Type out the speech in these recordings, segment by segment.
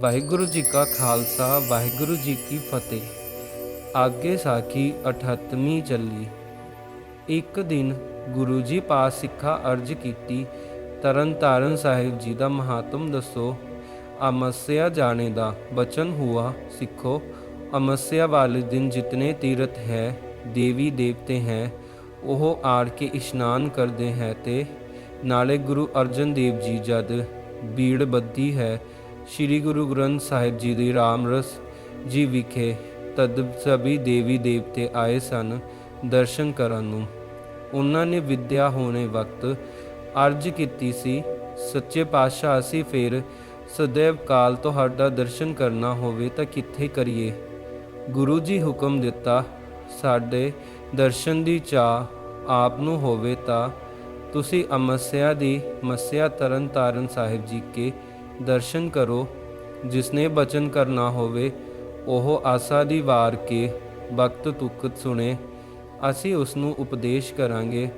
ਵਾਹਿਗੁਰੂ ਜੀ ਕਾ ਖਾਲਸਾ, ਵਾਹਿਗੁਰੂ ਜੀ ਕੀ ਫਤਿਹ। ਆਗੇ ਸਾਖੀ 38ਵੀਂ ਚੱਲੀ। ਇੱਕ ਦਿਨ ਗੁਰੂ ਜੀ ਪਾਸ ਸਿੱਖਾ ਅਰਜ ਕੀਤੀ ਤਰਨ ਤਾਰਨ ਸਾਹਿਬ ਜੀ ਦਾ ਮਹਾਤਮ ਦੱਸੋ, ਅਮਸਿਆ ਜਾਣੇ ਦਾ ਬਚਨ ਹੁਆ ਸਿੱਖੋ, ਅਮਸਿਆ ਵਾਲੇ ਦਿਨ ਜਿਤਨੇ ਤੀਰਥ ਹੈ, ਦੇਵੀ ਦੇਵਤੇ ਹੈ, ਉਹ ਆੜ ਕੇ ਇਸ਼ਨਾਨ ਕਰਦੇ ਹੈ ਤੇ ਨਾਲੇ ਗੁਰੂ ਅਰਜਨ ਦੇਵ ਜੀ ਜਦ ਬੀੜ ਬੱਧੀ ਹੈ ਸ੍ਰੀ ਗੁਰੂ ਗ੍ਰੰਥ ਸਾਹਿਬ ਜੀ ਦੀ ਰਾਮ ਰਸ ਜੀ ਵਿਖੇ ਤਦ ਸਭੀ ਦੇਵੀ ਦੇਵਤੇ ਆਏ ਸਨ ਦਰਸ਼ਨ ਕਰਨ ਨੂੰ। ਉਹਨਾਂ ਨੇ ਵਿਦਿਆ ਹੋਣੇ ਵਕਤ ਅਰਜ ਕੀਤੀ ਸੀ, ਸੱਚੇ ਪਾਤਸ਼ਾਹ, ਅਸੀਂ ਫਿਰ ਸਦੈਵ ਕਾਲ ਤੁਹਾਡਾ ਦਰਸ਼ਨ ਕਰਨਾ ਹੋਵੇ ਤਾਂ ਕਿੱਥੇ ਕਰੀਏ? ਗੁਰੂ ਜੀ ਹੁਕਮ ਦਿੱਤਾ, ਸਾਡੇ ਦਰਸ਼ਨ ਦੀ ਚਾਹ ਆਪ ਨੂੰ ਹੋਵੇ ਤਾਂ ਤੁਸੀਂ ਅਮਸਿਆ ਦੀ, ਮਸਿਆ ਤਰਨ ਤਾਰਨ ਸਾਹਿਬ ਜੀ ਕੇ ਦਰਸ਼ਨ ਕਰੋ। ਜਿਸਨੇ ਬਚਨ ਕਰਨਾ ਹੋਵੇ, ਉਹ ਆਸਾ ਦੀ ਵਾਰ ਕੇ ਵਕਤ ਤੁਕਤ ਸੁਣੇ। ਅਸੀਂ ਉਸ ਨੂੰ ਉਪਦੇਸ਼ ਕਰਾਂਗੇ,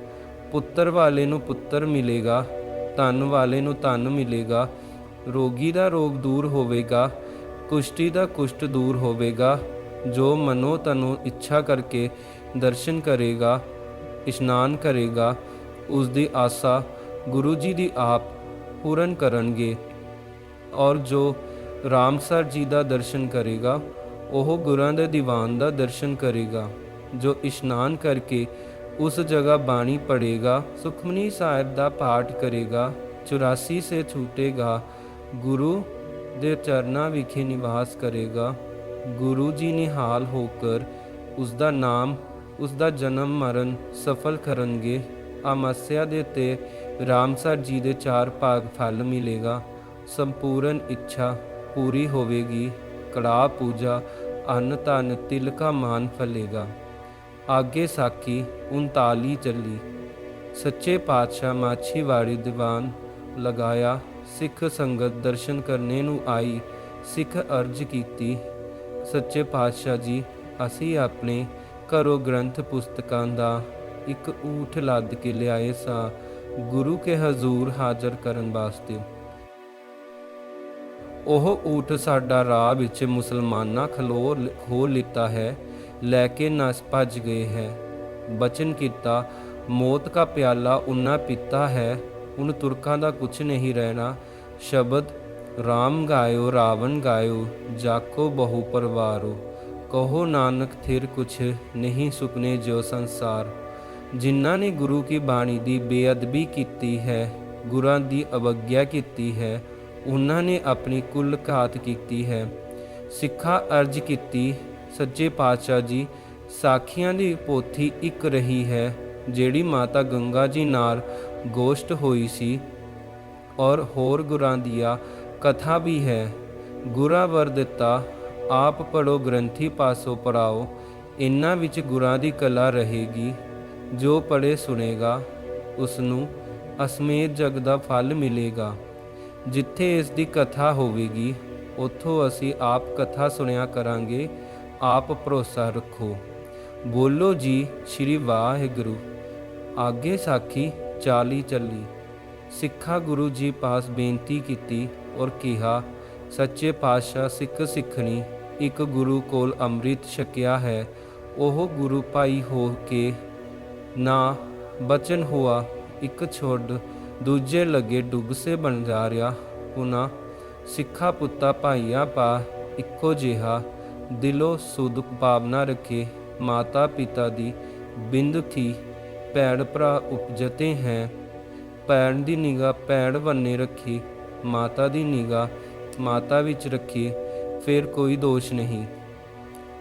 ਪੁੱਤਰ ਵਾਲੇ ਨੂੰ ਪੁੱਤਰ ਮਿਲੇਗਾ, ਧਨ ਵਾਲੇ ਨੂੰ ਧਨ ਮਿਲੇਗਾ, ਰੋਗੀ ਦਾ ਰੋਗ ਦੂਰ ਹੋਵੇਗਾ ਕੁਸ਼ਟੀ ਦਾ ਕੁਸ਼ਟ ਦੂਰ ਹੋਵੇਗਾ, ਜੋ ਮਨੋ ਤਨੋ ਇੱਛਾ ਕਰਕੇ ਦਰਸ਼ਨ ਕਰੇਗਾ, ਇਸ਼ਨਾਨ ਕਰੇਗਾ ਉਸ ਦੀ ਆਸਾ ਗੁਰੂ ਜੀ ਦੀ ਆਪ ਪੂਰਨ ਕਰਨਗੇ। ਔਰ ਜੋ ਰਾਮਸਰ ਜੀ ਦਾ ਦਰਸ਼ਨ ਕਰੇਗਾ, ਉਹ ਗੁਰਾਂ ਦੇ ਦੀਵਾਨ ਦਾ ਦਰਸ਼ਨ ਕਰੇਗਾ, ਜੋ ਇਸ਼ਨਾਨ ਕਰਕੇ ਉਸ ਜਗ੍ਹਾ ਬਾਣੀ ਪੜੇਗਾ ਸੁਖਮਨੀ ਸਾਹਿਬ ਦਾ ਪਾਠ ਕਰੇਗਾ 84 ਸੇ ਛੂਟੇਗਾ, ਗੁਰੂ ਦੇ ਚਰਨਾਂ ਵਿਖੇ ਨਿਵਾਸ ਕਰੇਗਾ, ਗੁਰੂ ਜੀ ਨਿਹਾਲ ਹੋਕਰ, ਉਸ ਦਾ ਨਾਮ, ਉਸ ਦਾ ਜਨਮ ਮਰਨ ਸਫਲ ਕਰਨਗੇ ਅਮਸਿਆ ਦੇ ਤੇ ਰਾਮਸਰ ਜੀ ਦੇ ਚਾਰ ਭਾਗ ਫਲ ਮਿਲੇਗਾ। ਸੰਪੂਰਨ ਇੱਛਾ ਪੂਰੀ ਹੋਵੇਗੀ। ਕੜਾ ਪੂਜਾ ਅੰਨ ਧਨ ਤਿਲਕਾ ਮਾਨ ਫਲੇਗਾ। ਆਗੇ ਸਾਖੀ 39 ਚੱਲੀ। ਸੱਚੇ ਪਾਤਸ਼ਾਹ ਮਾਛੀਵਾੜੀ ਦੀਵਾਨ ਲਗਾਇਆ। ਸਿੱਖ ਸੰਗਤ ਦਰਸ਼ਨ ਕਰਨੇ ਨੂੰ ਆਈ। ਸਿੱਖ ਅਰਜ ਕੀਤੀ। ਸੱਚੇ ਪਾਤਸ਼ਾਹ ਜੀ, ਅਸੀਂ ਆਪਣੇ ਘਰੋਂ ਗ੍ਰੰਥ ਪੁਸਤਕਾਂ ਦਾ ਇੱਕ ਊਠ ਲੱਦ ਕੇ ਲਿਆਏ ਸਾਂ। ਗੁਰੂ ਕੇ ਹਜ਼ੂਰ ਹਾਜ਼ਰ ਕਰਨ ਵਾਸਤੇ। ਉਹ ਊਠ ਸਾਡਾ ਰਾਹ ਵਿੱਚ ਮੁਸਲਮਾਨਾਂ ਖਲੋ ਖੋ ਲਿੱਤਾ ਹੈ, ਲੈ ਕੇ ਨਸ ਭੱਜ ਗਏ ਹੈ। ਬਚਨ ਕੀਤਾ, ਮੌਤ ਕਾ ਪਿਆਲਾ ਉਨਾ ਪੀਤਾ ਹੈ, ਹੁਣ ਤੁਰਕਾਂ ਦਾ ਕੁਛ ਨਹੀਂ ਰਹਿਣਾ। ਸ਼ਬਦ, ਰਾਮ ਗਾਇਓ, ਰਾਵਣ ਗਾਇਓ, ਜਾਕੋ ਬਹੁ ਪਰਵਾਰੋ। ਕਹੋ ਨਾਨਕ, ਥਿਰ ਕੁਛ ਨਹੀਂ ਸੁਪਨੇ ਜੋ ਸੰਸਾਰ। ਜਿਨ੍ਹਾਂ ਨੇ ਗੁਰੂ ਕੀ ਬਾਣੀ ਦੀ ਬੇਅਦਬੀ ਕੀਤੀ ਹੈ, ਗੁਰਾਂ ਦੀ ਅਵਗਿਆ ਕੀਤੀ ਹੈ ਉਹਨਾਂ ਨੇ ਆਪਣੀ ਕੁੱਲ ਘਾਤ ਕੀਤੀ ਹੈ। ਸਿੱਖਾ ਅਰਜ ਕੀਤੀ, ਸੱਚੇ ਪਾਤਸ਼ਾਹ ਜੀ, ਸਾਖੀਆਂ ਦੀ ਪੋਥੀ ਇੱਕ ਰਹੀ ਹੈ, ਜਿਹੜੀ ਮਾਤਾ ਗੰਗਾ ਜੀ ਨਾਲ ਗੋਸ਼ਟ ਹੋਈ ਸੀ। ਔਰ ਹੋਰ ਗੁਰਾਂ ਦੀਆਂ ਕਥਾ ਵੀ ਹੈ। ਗੁਰਾ ਵਰ ਦਿੱਤਾ, ਆਪ ਪੜੋ ਗ੍ਰੰਥੀ ਪਾਸੋਂ ਪੜਾਓ ਇਨ੍ਹਾਂ ਵਿੱਚ ਗੁਰਾਂ ਦੀ ਕਲਾ ਰਹੇਗੀ। ਜੋ ਪੜੇ ਸੁਨੇਗਾ ਉਸ ਨੂੰ ਅਸਮੇਤ ਜਗ ਦਾ ਫਲ ਮਿਲੇਗਾ। ਜਿੱਥੇ ਇਸ ਦੀ ਕਥਾ ਹੋਵੇਗੀ, ਉੱਥੋਂ ਅਸੀਂ ਆਪ ਕਥਾ ਸੁਣਿਆ ਕਰਾਂਗੇ। ਆਪ ਭਰੋਸਾ ਰੱਖੋ। ਬੋਲੋ ਜੀ, ਸ਼੍ਰੀ ਵਾਹਿਗੁਰੂ। ਆਗੇ ਸਾਖੀ 40 ਚੱਲੀ। ਸਿੱਖਾ ਗੁਰੂ ਜੀ ਪਾਸ ਬੇਨਤੀ ਕੀਤੀ ਔਰ ਕਿਹਾ, ਸੱਚੇ ਪਾਤਸ਼ਾਹ ਸਿੱਖ ਸਿੱਖਣੀ ਇੱਕ ਗੁਰੂ ਕੋਲ ਅੰਮ੍ਰਿਤ ਛਕਿਆ ਹੈ। ਉਹ ਗੁਰੂ ਭਾਈ ਹੋ ਕੇ ਨਾ ਬਚਨ ਹੁਆ, ਇੱਕ ਛੋੜ ਦੂਜੇ ਲੱਗੇ ਡੁੱਬ ਸੇ ਬਣ ਜਾ ਰਿਹਾ। ਹੁਨਾ ਸਿੱਖਾ ਪੁੱਤਾ ਭਾਈਆ ਪਾ ਇੱਕੋ ਜਿਹਾ ਦਿਲੋਂ ਸੁਧ ਭਾਵਨਾ ਰੱਖੇ। ਮਾਤਾ ਪਿਤਾ ਦੀ ਬਿੰਦ ਥੀ, ਭੈਣ ਭਰਾ ਉਪਜਤੇ ਹੈ। ਭੈਣ ਦੀ ਨਿਗਾਹ ਭੈਣ ਬੰਨੇ ਰੱਖੀ, ਮਾਤਾ ਦੀ ਨਿਗਾਹ ਮਾਤਾ ਵਿੱਚ ਰੱਖੀ, ਫਿਰ ਕੋਈ ਦੋਸ਼ ਨਹੀਂ।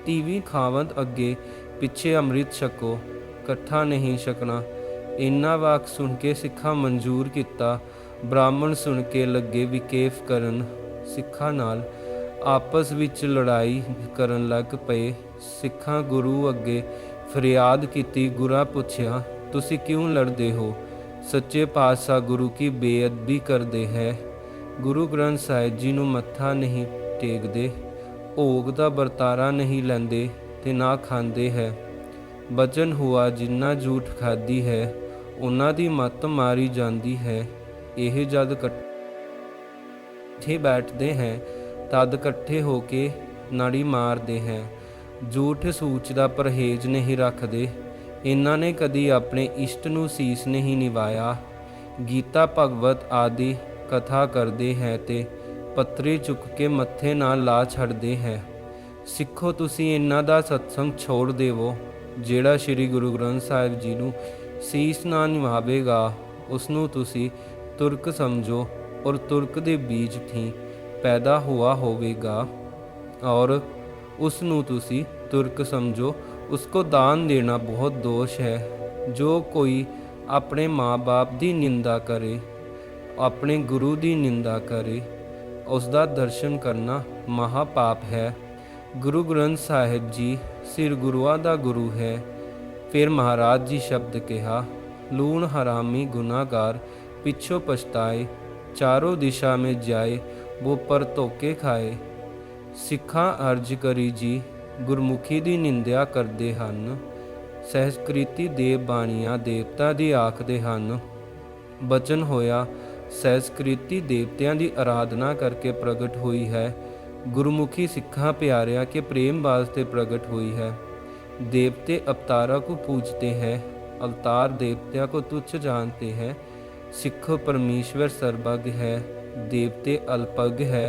ਤੀਵੀਂ ਖਾਵੰਦ ਅੱਗੇ ਪਿੱਛੇ ਅੰਮ੍ਰਿਤ ਛਕੋ, ਇਕੱਠਾ ਨਹੀਂ ਛਕਣਾ। ਇੰਨਾ ਵਾਕ ਸੁਣ ਕੇ ਸਿੱਖਾਂ ਮਨਜ਼ੂਰ ਕੀਤਾ। ਬ੍ਰਾਹਮਣ ਸੁਣ ਕੇ ਲੱਗੇ ਵਿਕੇਫ ਕਰਨ ਸਿੱਖਾਂ ਨਾਲ। ਆਪਸ ਵਿੱਚ ਲੜਾਈ ਕਰਨ ਲੱਗ ਪਏ। ਸਿੱਖਾਂ ਗੁਰੂ ਅੱਗੇ ਫਰਿਆਦ ਕੀਤੀ, ਗੁਰਾ ਪੁੱਛਿਆ, ਤੁਸੀਂ ਕਿਉਂ ਲੜਦੇ ਹੋ? ਸੱਚੇ ਪਾਤਸ਼ਾਹ ਗੁਰੂ ਕੀ ਬੇਅਦਬੀ ਕਰਦੇ ਹੈ? ਗੁਰੂ ਗ੍ਰੰਥ ਸਾਹਿਬ ਜੀ ਨੂੰ ਮੱਥਾ ਨਹੀਂ ਟੇਕਦੇ, ਭੋਗ ਦਾ ਵਰਤਾਰਾ ਨਹੀਂ ਲੈਂਦੇ ਤੇ ਨਾ ਖਾਂਦੇ ਹੈ। ਬਚਨ ਹੁਆ, ਜਿੰਨਾ ਝੂਠ ਖਾਦੀ ਹੈ ਉਹਨਾਂ ਦੀ ਮੱਤ ਮਾਰੀ ਜਾਂਦੀ ਹੈ, ਇਹ ਜਦ ਇਕੱਠੇ ਬੈਠਦੇ ਹੈ, ਤਦ ਇਕੱਠੇ ਹੋ ਕੇ ਨਾੜੀ ਮਾਰਦੇ ਹੈ। ਝੂਠ ਸੂਚ ਦਾ ਪਰਹੇਜ਼ ਨਹੀਂ ਰੱਖਦੇ। ਇਹਨਾਂ ਨੇ ਕਦੀ ਆਪਣੇ ਇਸ਼ਟ ਨੂੰ ਸੀਸ ਨਹੀਂ ਨਿਵਾਇਆ। ਗੀਤਾ ਭਗਵਤ ਆਦਿ ਕਥਾ ਕਰਦੇ ਹੈ ਤੇ ਪੱਤਰੀ ਚੁੱਕ ਕੇ ਮੱਥੇ ਨਾਲ ਲਾ ਛੱਡਦੇ ਹੈ। ਸਿੱਖੋ ਤੁਸੀਂ ਇਹਨਾਂ ਦਾ ਸਤਸੰਗ ਛੋੜ ਦੇਵੋ, ਜਿਹੜਾ ਸ੍ਰੀ ਗੁਰੂ ਗ੍ਰੰਥ ਸਾਹਿਬ ਜੀ ਨੂੰ ਸੀਸ ਨਾ ਨਿਭਾਵੇਗਾ ਉਸ ਨੂੰ ਤੁਸੀਂ ਤੁਰਕ ਸਮਝੋ ਔਰ ਤੁਰਕ ਦੇ ਬੀਜ ਥੀ ਪੈਦਾ ਹੁਆ ਹੋਵੇਗਾ। ਔਰ ਉਸ ਨੂੰ ਤੁਸੀਂ ਤੁਰਕ ਸਮਝੋ, ਉਸਕੋ ਦਾਨ ਦੇਣਾ ਬਹੁਤ ਦੋਸ਼ ਹੈ। ਜੋ ਕੋਈ ਆਪਣੇ ਮਾਂ-ਬਾਪ ਦੀ ਨਿੰਦਾ ਕਰੇ, ਆਪਣੇ ਗੁਰੂ ਦੀ ਨਿੰਦਾ ਕਰੇ ਉਸ ਦਾ ਦਰਸ਼ਨ ਕਰਨਾ ਮਹਾ ਪਾਪ ਹੈ। ਗੁਰੂ ਗ੍ਰੰਥ ਸਾਹਿਬ ਜੀ, ਸਿਰ ਗੁਰੂਆਂ ਦਾ ਗੁਰੂ ਹੈ। ਫਿਰ ਮਹਾਰਾਜ ਜੀ ਸ਼ਬਦ ਕਿਹਾ, ਲੂਣ ਹਰਾਮੀ ਗੁਨਾਹਗਾਰ, ਪਿੱਛੋ ਪਛਤਾਏ, ਚਾਰੋ ਦਿਸ਼ਾ ਮੇ ਜਾਏ ਉਹ ਪਰ ਧੋਕੇ ਖਾਏ। ਸਿੱਖਾਂ ਅਰਜ ਕਰੀ ਜੀ, ਗੁਰਮੁਖੀ ਦੀ ਨਿੰਦਿਆ ਕਰਦੇ ਹਨ। ਸਹਿਸਕ੍ਰਿਤੀ ਦੇ ਬਾਣੀਆਂ ਦੇਵਤਾ ਦੀ ਆਖਦੇ ਹਨ। ਬਚਨ ਹੋਇਆ, ਸਹਿਸਕ੍ਰਿਤੀ ਦੇਵਤਿਆਂ ਦੀ ਆਰਾਧਨਾ ਕਰਕੇ ਪ੍ਰਗਟ ਹੋਈ ਹੈ। ਗੁਰਮੁਖੀ ਸਿੱਖਾਂ ਪਿਆਰਿਆਂ ਕੇ ਪ੍ਰੇਮ ਵਾਸਤੇ ਪ੍ਰਗਟ ਹੋਈ ਹੈ। देवते अवतारा को पूजते हैं अवतार देवत्या को तुच्छ जानते हैं सिख परमेश्वर सर्वज्ञ है देवते अल्पज्ञ है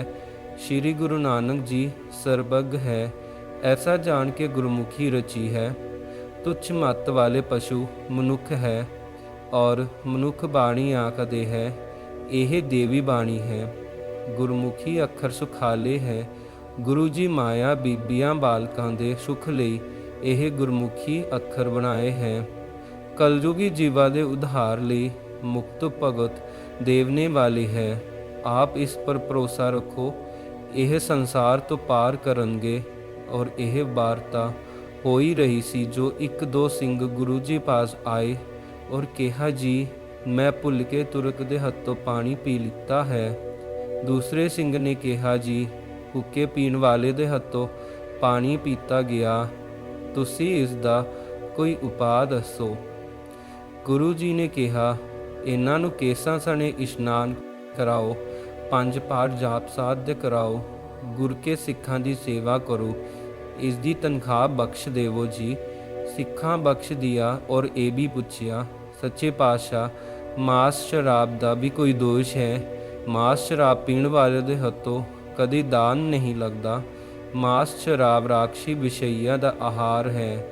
श्री गुरु नानक जी सर्वज्ञ है ऐसा जान के गुरमुखी रची है तुच्छ मत वाले पशु मनुख है और मनुख बाणी आखदे है ਇਹ ਦੇਵੀ ਬਾਣੀ ਹੈ ਗੁਰਮੁਖੀ ਅੱਖਰ ਸੁਖਾਲੇ ਹੈ ਗੁਰੂ ਜੀ ਮਾਇਆ ਬੀਬੀਆਂ ਬਾਲਕਾਂ ਦੇ ਸੁਖ ਲਈ ਇਹ ਗੁਰਮੁਖੀ ਅੱਖਰ ਬਣਾਏ ਹੈ। ਕਲਯੁਗੀ ਜੀਵਾਂ ਦੇ ਉਧਾਰ ਲਈ ਮੁਕਤ ਭਗਤ ਦੇਵਨੇ ਵਾਲੀ ਹੈ। ਆਪ ਇਸ ਪਰ ਭਰੋਸਾ ਰੱਖੋ, ਇਹ ਸੰਸਾਰ ਤੋਂ ਪਾਰ ਕਰਨਗੇ ਔਰ ਇਹ ਵਾਰਤਾ ਹੋ ਹੀ ਰਹੀ ਸੀ ਜੋ ਇੱਕ ਦੋ ਸਿੰਘ ਗੁਰੂ ਜੀ ਪਾਸ ਆਏ ਔਰ ਕਿਹਾ, ਜੀ, ਮੈਂ ਭੁੱਲ ਕੇ ਤੁਰਕ ਦੇ ਹੱਥੋਂ ਪਾਣੀ ਪੀ ਲਿੱਤਾ ਹੈ। ਦੂਸਰੇ ਸਿੰਘ ਨੇ ਕਿਹਾ, ਜੀ, ਹੁੱਕੇ ਪੀਣ ਵਾਲੇ ਦੇ ਹੱਥੋਂ ਪਾਣੀ ਪੀਤਾ ਗਿਆ। ਤੁਸੀਂ ਇਸ ਦਾ ਕੋਈ ਉਪਾਅ ਦੱਸੋ। ਗੁਰੂ ਜੀ ਨੇ ਕਿਹਾ, ਇਹਨਾਂ ਨੂੰ ਕੇਸਾਂ ਸਣੇ ਇਸ਼ਨਾਨ ਕਰਾਓ, ਪੰਜ ਪਾਠ ਜਾਪ ਸਾਧ ਕਰਾਓ, ਗੁਰ ਕੇ ਸਿੱਖਾਂ ਦੀ ਸੇਵਾ ਕਰੋ। ਇਸ ਦੀ ਤਨਖਾਹ ਬਖਸ਼ ਦੇਵੋ ਜੀ। ਸਿੱਖਾਂ ਬਖਸ਼ ਦਿਆ ਔਰ ਇਹ ਵੀ ਪੁੱਛਿਆ, ਸੱਚੇ ਪਾਤਸ਼ਾਹ, ਮਾਸ ਸ਼ਰਾਬ ਦਾ ਵੀ ਕੋਈ ਦੋਸ਼ ਹੈ? ਮਾਸ ਸ਼ਰਾਬ ਪੀਣ ਵਾਲੇ ਦੇ ਹੱਥੋਂ ਕਦੀ ਦਾਨ ਨਹੀਂ ਲੱਗਦਾ। ਮਾਸ ਸ਼ਰਾਬ ਰਾਖਸ਼ੀ ਵਿਸ਼ਈਆਂ ਦਾ ਆਹਾਰ ਹੈ।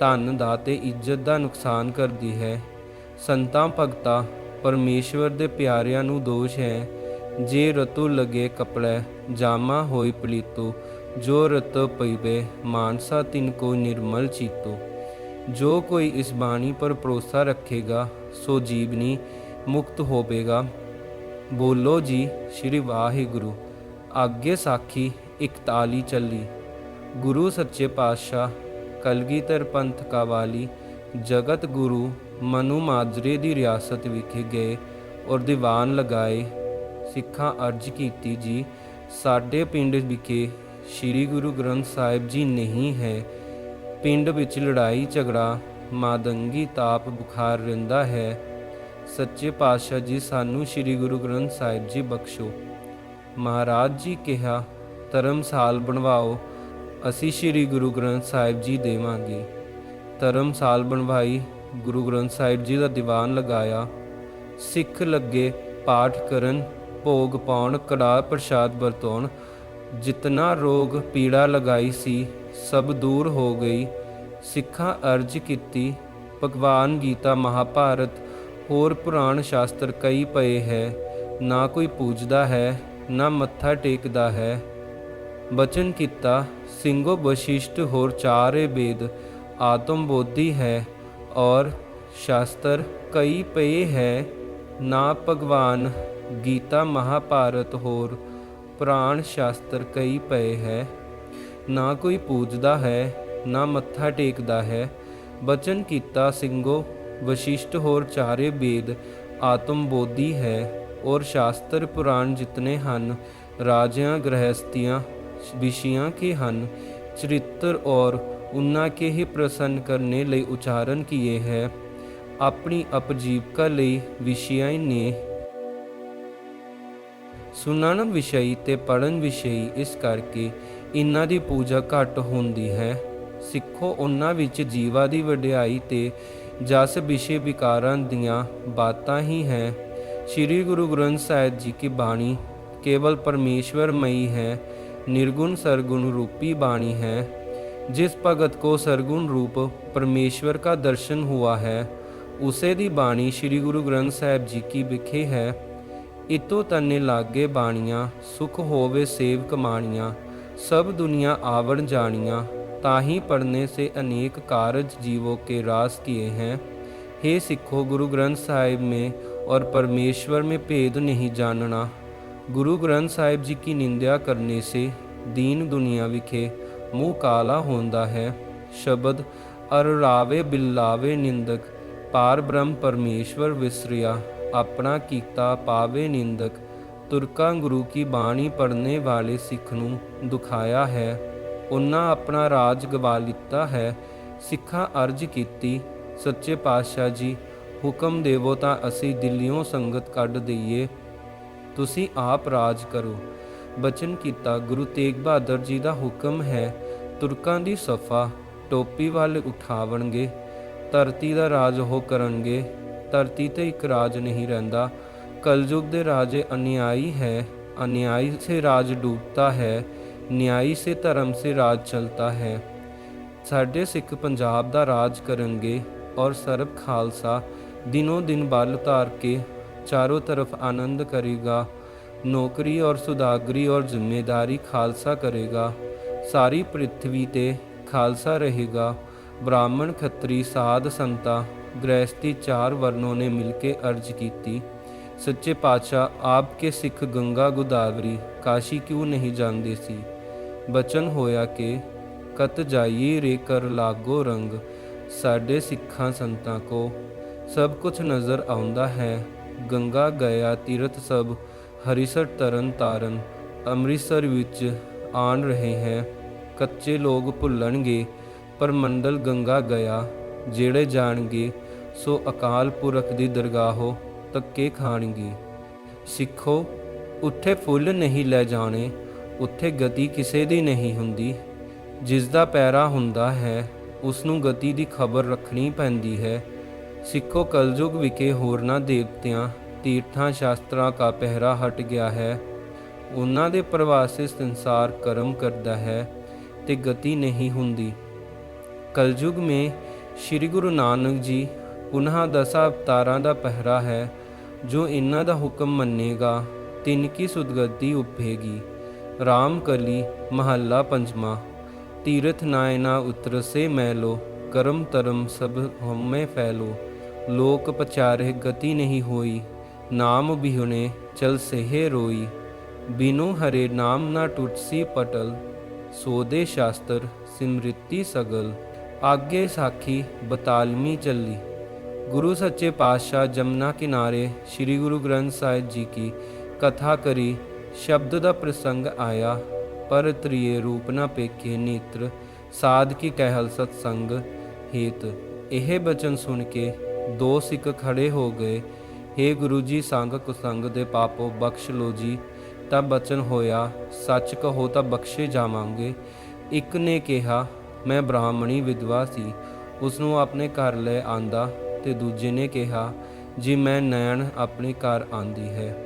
ਧਨ ਦਾ ਤੇ ਇੱਜ਼ਤ ਦਾ ਨੁਕਸਾਨ ਕਰਦੀ ਹੈ। ਸੰਤਾਂ, ਭਗਤਾ, ਪਰਮੇਸ਼ਵਰ ਦੇ ਪਿਆਰਿਆਂ ਨੂੰ ਦੋਸ਼ ਹੈ। ਜੇ ਰਤੂ ਲਗੇ ਕਪੜੇ, ਜਾਮਾ ਹੋਈ ਪਲੀਤੋ, ਜੋ ਰਤ ਪਈਵੇ, ਮਾਨਸਾ ਤਿਨ ਕੋ ਨਿਰਮਲ ਚੀਤੋ। ਜੋ ਕੋਈ ਇਸ ਬਾਣੀ ਪਰ ਭਰੋਸਾ ਰੱਖੇਗਾ, ਸੋ ਜੀਵਨੀ ਮੁਕਤ ਹੋਵੇਗਾ। ਬੋਲੋ ਜੀ, ਸ਼੍ਰੀ ਵਾਹਿਗੁਰੂ। ਅੱਗੇ ਸਾਖੀ 41 ਚੱਲੀ। ਗੁਰੂ ਸੱਚੇ ਪਾਤਸ਼ਾਹ, ਕਲਗੀਧਰ ਪੰਥ ਕਾਵਾਲੀ ਜਗਤ ਗੁਰੂ ਮਨੂ ਮਾਜਰੇ ਦੀ ਰਿਆਸਤ ਵਿਖੇ ਗਏ ਔਰ ਦੀਵਾਨ ਲਗਾਏ। ਸਿੱਖਾਂ ਅਰਜ ਕੀਤੀ, ਜੀ, ਸਾਡੇ ਪਿੰਡ ਵਿਖੇ ਸ੍ਰੀ ਗੁਰੂ ਗ੍ਰੰਥ ਸਾਹਿਬ ਜੀ ਨਹੀਂ ਹੈ। ਪਿੰਡ ਵਿੱਚ ਲੜਾਈ, ਝਗੜਾ, ਮਾਦੰਗੀ, ਤਾਪ, ਬੁਖਾਰ ਰਹਿੰਦਾ ਹੈ। ਸੱਚੇ ਪਾਤਸ਼ਾਹ ਜੀ, ਸਾਨੂੰ ਸ੍ਰੀ ਗੁਰੂ ਗ੍ਰੰਥ ਸਾਹਿਬ ਜੀ ਬਖਸ਼ੋ। ਮਹਾਰਾਜ ਜੀ ਕਿਹਾ ਧਰਮਸਾਲ ਬਣਵਾਓ, ਅਸੀਂ ਸ੍ਰੀ ਗੁਰੂ ਗ੍ਰੰਥ ਸਾਹਿਬ ਜੀ ਦੇਵਾਂਗੇ। ਧਰਮਸਾਲ ਬਣਵਾਈ, ਗੁਰੂ ਗ੍ਰੰਥ ਸਾਹਿਬ ਜੀ ਦਾ ਦੀਵਾਨ ਲਗਾਇਆ। ਸਿੱਖ ਲੱਗੇ ਪਾਠ ਕਰਨ, ਭੋਗ ਪਾਉਣ, ਕੜਾ ਪ੍ਰਸ਼ਾਦ ਵਰਤਾਉਣ ਜਿਤਨਾ ਰੋਗ ਪੀੜਾ ਲਗਾਈ ਸੀ, ਸਭ ਦੂਰ ਹੋ ਗਈ। ਸਿੱਖਾਂ ਅਰਜ ਕੀਤੀ, ਭਗਵਾਨ ਗੀਤਾ ਮਹਾਭਾਰਤ, ਹੋਰ ਪੁਰਾਣ ਸ਼ਾਸਤਰ ਕਈ ਪਏ ਹੈ, ਨਾ ਕੋਈ ਪੂਜਦਾ ਹੈ, ਨਾ ਮੱਥਾ ਟੇਕਦਾ ਹੈ। ਬਚਨ ਕੀਤਾ, ਸਿੰਘੋ ਵਸ਼ਿਸ਼ਟ ਹੋਰ ਚਾਰੇ ਵੇਦ ਆਤਮ ਬੋਧੀ ਹੈ ਔਰ ਸ਼ਾਸਤਰ ਕਈ ਪਏ ਹੈ। ਨਾ ਭਗਵਾਨ ਗੀਤਾ ਮਹਾਭਾਰਤ ਹੋਰ ਪੁਰਾਣ ਸ਼ਾਸਤਰ ਕਈ ਪਏ ਹੈ। ਨਾ ਕੋਈ ਪੂਜਦਾ ਹੈ, ਨਾ ਮੱਥਾ ਟੇਕਦਾ ਹੈ। ਬਚਨ ਕੀਤਾ, ਸਿੰਘੋ ਵਸ਼ਿਸ਼ਟ ਹੋਰ ਚਾਰੇ ਵੇਦ ਆਤਮ ਬੋਧੀ ਹੈ ਔਰ ਸ਼ਾਸਤਰ ਪੁਰਾਣ ਜਿਤਨੇ ਹਨ, ਰਾਜਿਆਂ ਗ੍ਰਹਸਤੀਆਂ विषयां के हन चरित्र और उन्ना के ही प्रसन्न करने ਲਈ ਉਚਾਰਨ ਕੀਏ ਹੈ ਆਪਣੀ ਅਪਜੀਵਕਾ ਲਈ ਵਿਸ਼ਿਆਂ ਨੇ ਸੁਣਨ ਵਿਸ਼ਈ ਤੇ ਪੜਨ ਵਿਸ਼ਈ ਇਸ ਕਰਕੇ ਇਹਨਾਂ ਦੀ ਪੂਜਾ ਘੱਟ ਹੁੰਦੀ ਹੈ ਸਿੱਖੋ ਉਹਨਾਂ ਵਿੱਚ ਜੀਵਾ ਦੀ ਵਡਿਆਈ ਤੇ ਜਸ ਵਿਸ਼ੇ ਵਿਕਾਰਾਂ ਦੀਆਂ ਬਾਤਾਂ ਹੀ ਹੈ ਸ੍ਰੀ ਗੁਰੂ ਗ੍ਰੰਥ ਸਾਹਿਬ ਜੀ ਕੀ ਬਾਣੀ ਕੇਵਲ ਪਰਮੇਸ਼ਵਰਮਈ ਹੈ निर्गुण सरगुण रूपी बाणी है जिस भगत को सरगुण रूप परमेश्वर का दर्शन हुआ है उसे दी बाणी श्री गुरु ग्रंथ साहिब जी की विखे है इतो तन्ने लागे बाणियां सुख होवे सेव कमाणियां सब दुनिया आवरण जानियां ताही पढ़ने से अनेक कारज जीवों के रास किए हैं हे सिखो गुरु ग्रंथ साहिब में और परमेश्वर में भेद नहीं जानना गुरु ग्रंथ साहिब जी की निंदा करने से दीन दुनिया विखे मुंह काला होता है शब्द अर रावे बिल्लावे निंदक पार ब्रह्म परमेश्वर विसरिया अपना कीता पावे निंदक ਤੁਰਕਾਂ ਗੁਰੂ ਕੀ ਬਾਣੀ ਪੜ੍ਹਨੇ ਵਾਲੇ ਸਿੱਖ ਨੂੰ ਦੁਖਾਇਆ ਹੈ ਉਹਨਾਂ ਆਪਣਾ ਰਾਜ ਗਵਾ ਲਿੱਤਾ ਹੈ ਸਿੱਖਾਂ ਅਰਜ ਕੀਤੀ ਸੱਚੇ ਪਾਤਸ਼ਾਹ ਜੀ ਹੁਕਮ ਦੇਵੋ ਤਾਂ ਅਸੀਂ ਦਿੱਲੀੋਂ ਸੰਗਤ ਕੱਢ ਦਈਏ ਤੁਸੀਂ ਆਪ ਰਾਜ ਕਰੋ। ਬਚਨ ਕੀਤਾ, ਗੁਰੂ ਤੇਗ ਬਹਾਦਰ ਜੀ ਦਾ ਹੁਕਮ ਹੈ, ਤੁਰਕਾਂ ਦੀ ਸਫਾ, ਟੋਪੀ ਵੱਲ ਉਠਾਵਣਗੇ, ਧਰਤੀ ਦਾ ਰਾਜ ਉਹ ਕਰਨਗੇ, ਧਰਤੀ ਤੇ ਇੱਕ ਰਾਜ ਨਹੀਂ ਰਹਿੰਦਾ। ਕਲਯੁਗ ਦੇ ਰਾਜੇ ਅਨਿਆਈ ਹੈ, ਅਨਿਆਈ ਸੇ ਰਾਜ ਡੂਬਤਾ ਹੈ, ਨਿਆਈ ਸੇ ਧਰਮ ਸੇ ਰਾਜ ਚਲਤਾ ਹੈ। ਸਾਡੇ ਸਿੱਖ ਪੰਜਾਬ ਦਾ ਰਾਜ ਕਰਨਗੇ ਔਰ ਸਰਬ ਖਾਲਸਾ ਦਿਨੋ ਦਿਨ ਬਲ ਉਤਾਰ ਕੇ ਚਾਰੋਂ ਤਰਫ ਆਨੰਦ ਕਰੇਗਾ। ਨੌਕਰੀ ਔਰ ਸੁਦਾਗਰੀ ਔਰ ਜ਼ਿੰਮੇਦਾਰੀ ਖਾਲਸਾ ਕਰੇਗਾ। ਸਾਰੀ ਪ੍ਰਿਥਵੀ ਤੇ ਖਾਲਸਾ ਰਹੇਗਾ। ਬ੍ਰਾਹਮਣ, ਖੱਤਰੀ, ਸਾਧ ਸੰਤਾ ਗ੍ਰਹਿਸਤੀ ਚਾਰ ਵਰਨੋਂ ਨੇ ਮਿਲ ਕੇ ਅਰਜ ਕੀਤੀ। ਸੱਚੇ ਪਾਤਸ਼ਾਹ, ਆਪ ਕੇ ਸਿੱਖ ਗੰਗਾ ਗੋਦਾਵਰੀ, ਕਾਸ਼ੀ ਕਿਉਂ ਨਹੀਂ ਜਾਂਦੇ ਸੀ? ਬਚਨ ਹੋਇਆ ਕਿ, ਕਤ ਜਾਈਏ ਰੇ ਕਰ ਲਾਗੋ ਰੰਗ, ਸਾਡੇ ਸਿੱਖਾਂ ਸੰਤਾਂ ਕੋ, ਸਭ ਕੁਝ ਨਜ਼ਰ ਆਉਂਦਾ ਹੈ ਗੰਗਾ ਗਿਆ ਤੀਰਥ ਸਭ, ਹਰੀਸਰ ਤਰਨ ਤਾਰਨ, ਅੰਮ੍ਰਿਤਸਰ ਵਿੱਚ ਆਣ ਰਹੇ ਹੈ। ਕੱਚੇ ਲੋਕ ਭੁੱਲਣਗੇ, ਪਰ ਮੰਡਲ ਗੰਗਾ ਗਿਆ। ਜਿਹੜੇ ਜਾਣਗੇ, ਸੋ ਅਕਾਲ ਪੁਰਖ ਦੀ ਦਰਗਾਹੋ ਤੱਕੇ ਖਾਣਗੇ। ਸਿੱਖੋ, ਉੱਥੇ ਫੁੱਲ ਨਹੀਂ ਲੈ ਜਾਣੇ, ਉੱਥੇ ਗਤੀ ਕਿਸੇ ਦੀ ਨਹੀਂ ਹੁੰਦੀ। ਜਿਸ ਦਾ ਪੈਰਾ ਹੁੰਦਾ ਹੈ ਉਸ ਨੂੰ ਗਤੀ ਦੀ ਖਬਰ ਰੱਖਣੀ ਪੈਂਦੀ ਹੈ। ਸਿੱਖੋ ਕਲਯੁਗ ਵਿਖੇ ਹੋਰਨਾਂ ਦੇਵਤਿਆਂ ਤੀਰਥਾਂ ਸ਼ਾਸਤਰਾਂ ਦਾ ਪਹਿਰਾ ਹਟ ਗਿਆ ਹੈ। ਉਹਨਾਂ ਦੇ ਪ੍ਰਵਾਸੇ ਸੰਸਾਰ ਕਰਮ ਕਰਦਾ ਹੈ ਤੇ ਗਤੀ ਨਹੀਂ ਹੁੰਦੀ। ਕਲਯੁਗ में ਸ੍ਰੀ ਗੁਰੂ ਨਾਨਕ ਜੀ ਪੁਨः ਦਸਾਂ ਅਵਤਾਰਾਂ ਦਾ ਪਹਿਰਾ ਹੈ, ਜੋ ਇਹਨਾਂ ਦਾ ਹੁਕਮ ਮੰਨੇਗਾ ਤਿੰਨ ਕੀ ਸੁਦਗਤੀ ਉਪੇਗੀ। ਰਾਮ ਕਲੀ, ਮਹੱਲਾ ਪੰਜਵਾਂ, ਤੀਰਥ ਨਾਇਨਾ ਉਤਰਸੇ ਮੈਲੋ, ਕਰਮ ਤਰਮ ਸਭ ਹਉਮੈ ਫੈਲੋ। ਲੋਕ ਪਚਾਰੇ ਗਤੀ ਨਹੀਂ ਹੋਈ, ਨਾਮ ਬਿਹੁਨੇ ਚਲ ਸਹਿ ਰੋਈ। ਬਿਨੋ ਹਰੇ ਨਾਮ ਨਾ ਟੁੱਟਸੀ ਪਟਲ ਸੋਦੇ ਸ਼ਾਸਤਰ ਸਿਮ੍ਰਿਤੀ ਸਗਲ। ਆਗੇ ਸਾਖੀ ਬਤਾਲਮੀ ਚੱਲੀ। ਗੁਰੂ ਸੱਚੇ ਪਾਤਸ਼ਾਹ ਜਮਨਾ ਕਿਨਾਰੇ ਸ੍ਰੀ ਗੁਰੂ ਗ੍ਰੰਥ ਸਾਹਿਬ ਜੀ ਕੀ ਕਥਾ ਕਰੀ, ਸ਼ਬਦ ਦਾ ਪ੍ਰਸੰਗ ਆਇਆ, ਪਰ ਤ੍ਰਿਏ ਰੂਪ ਨਾ ਪੇਖੇ ਨੇਤਰ, ਸਾਧ ਕੀ ਕਹਿਲ ਸਤਸੰਗ ਹੇਤ। ਇਹ ਬਚਨ ਸੁਣ ਕੇ ਦੋ ਸਿੱਖ ਖੜੇ ਹੋ ਗਏ। हे ਗੁਰੂ ਜੀ, ਸੰਗ ਕੁਸੰਗ ਦੇ ਪਾਪੋ, ਬਖਸ਼ ਲੋ ਜੀ। ਤਾਂ ਬਚਨ ਹੋਇਆ, ਸੱਚ ਕਹੋ ਤਾਂ ਬਖਸ਼ੇ ਜਾਵਾਂਗੇ। ਇੱਕ ਨੇ ਕਿਹਾ, ਮੈਂ ਬ੍ਰਾਹਮਣੀ ਵਿਧਵਾ ਸੀ ਉਸ ਨੂੰ ਆਪਣੇ ਘਰ ਲੈ ਆਂਦਾ ਤੇ ਦੂਜੇ ਨੇ ਕਿਹਾ, ਜੀ ਮੈਂ ਨੈਣ ਆਪਣੇ ਘਰ ਆਂਦੀ ਹੈ।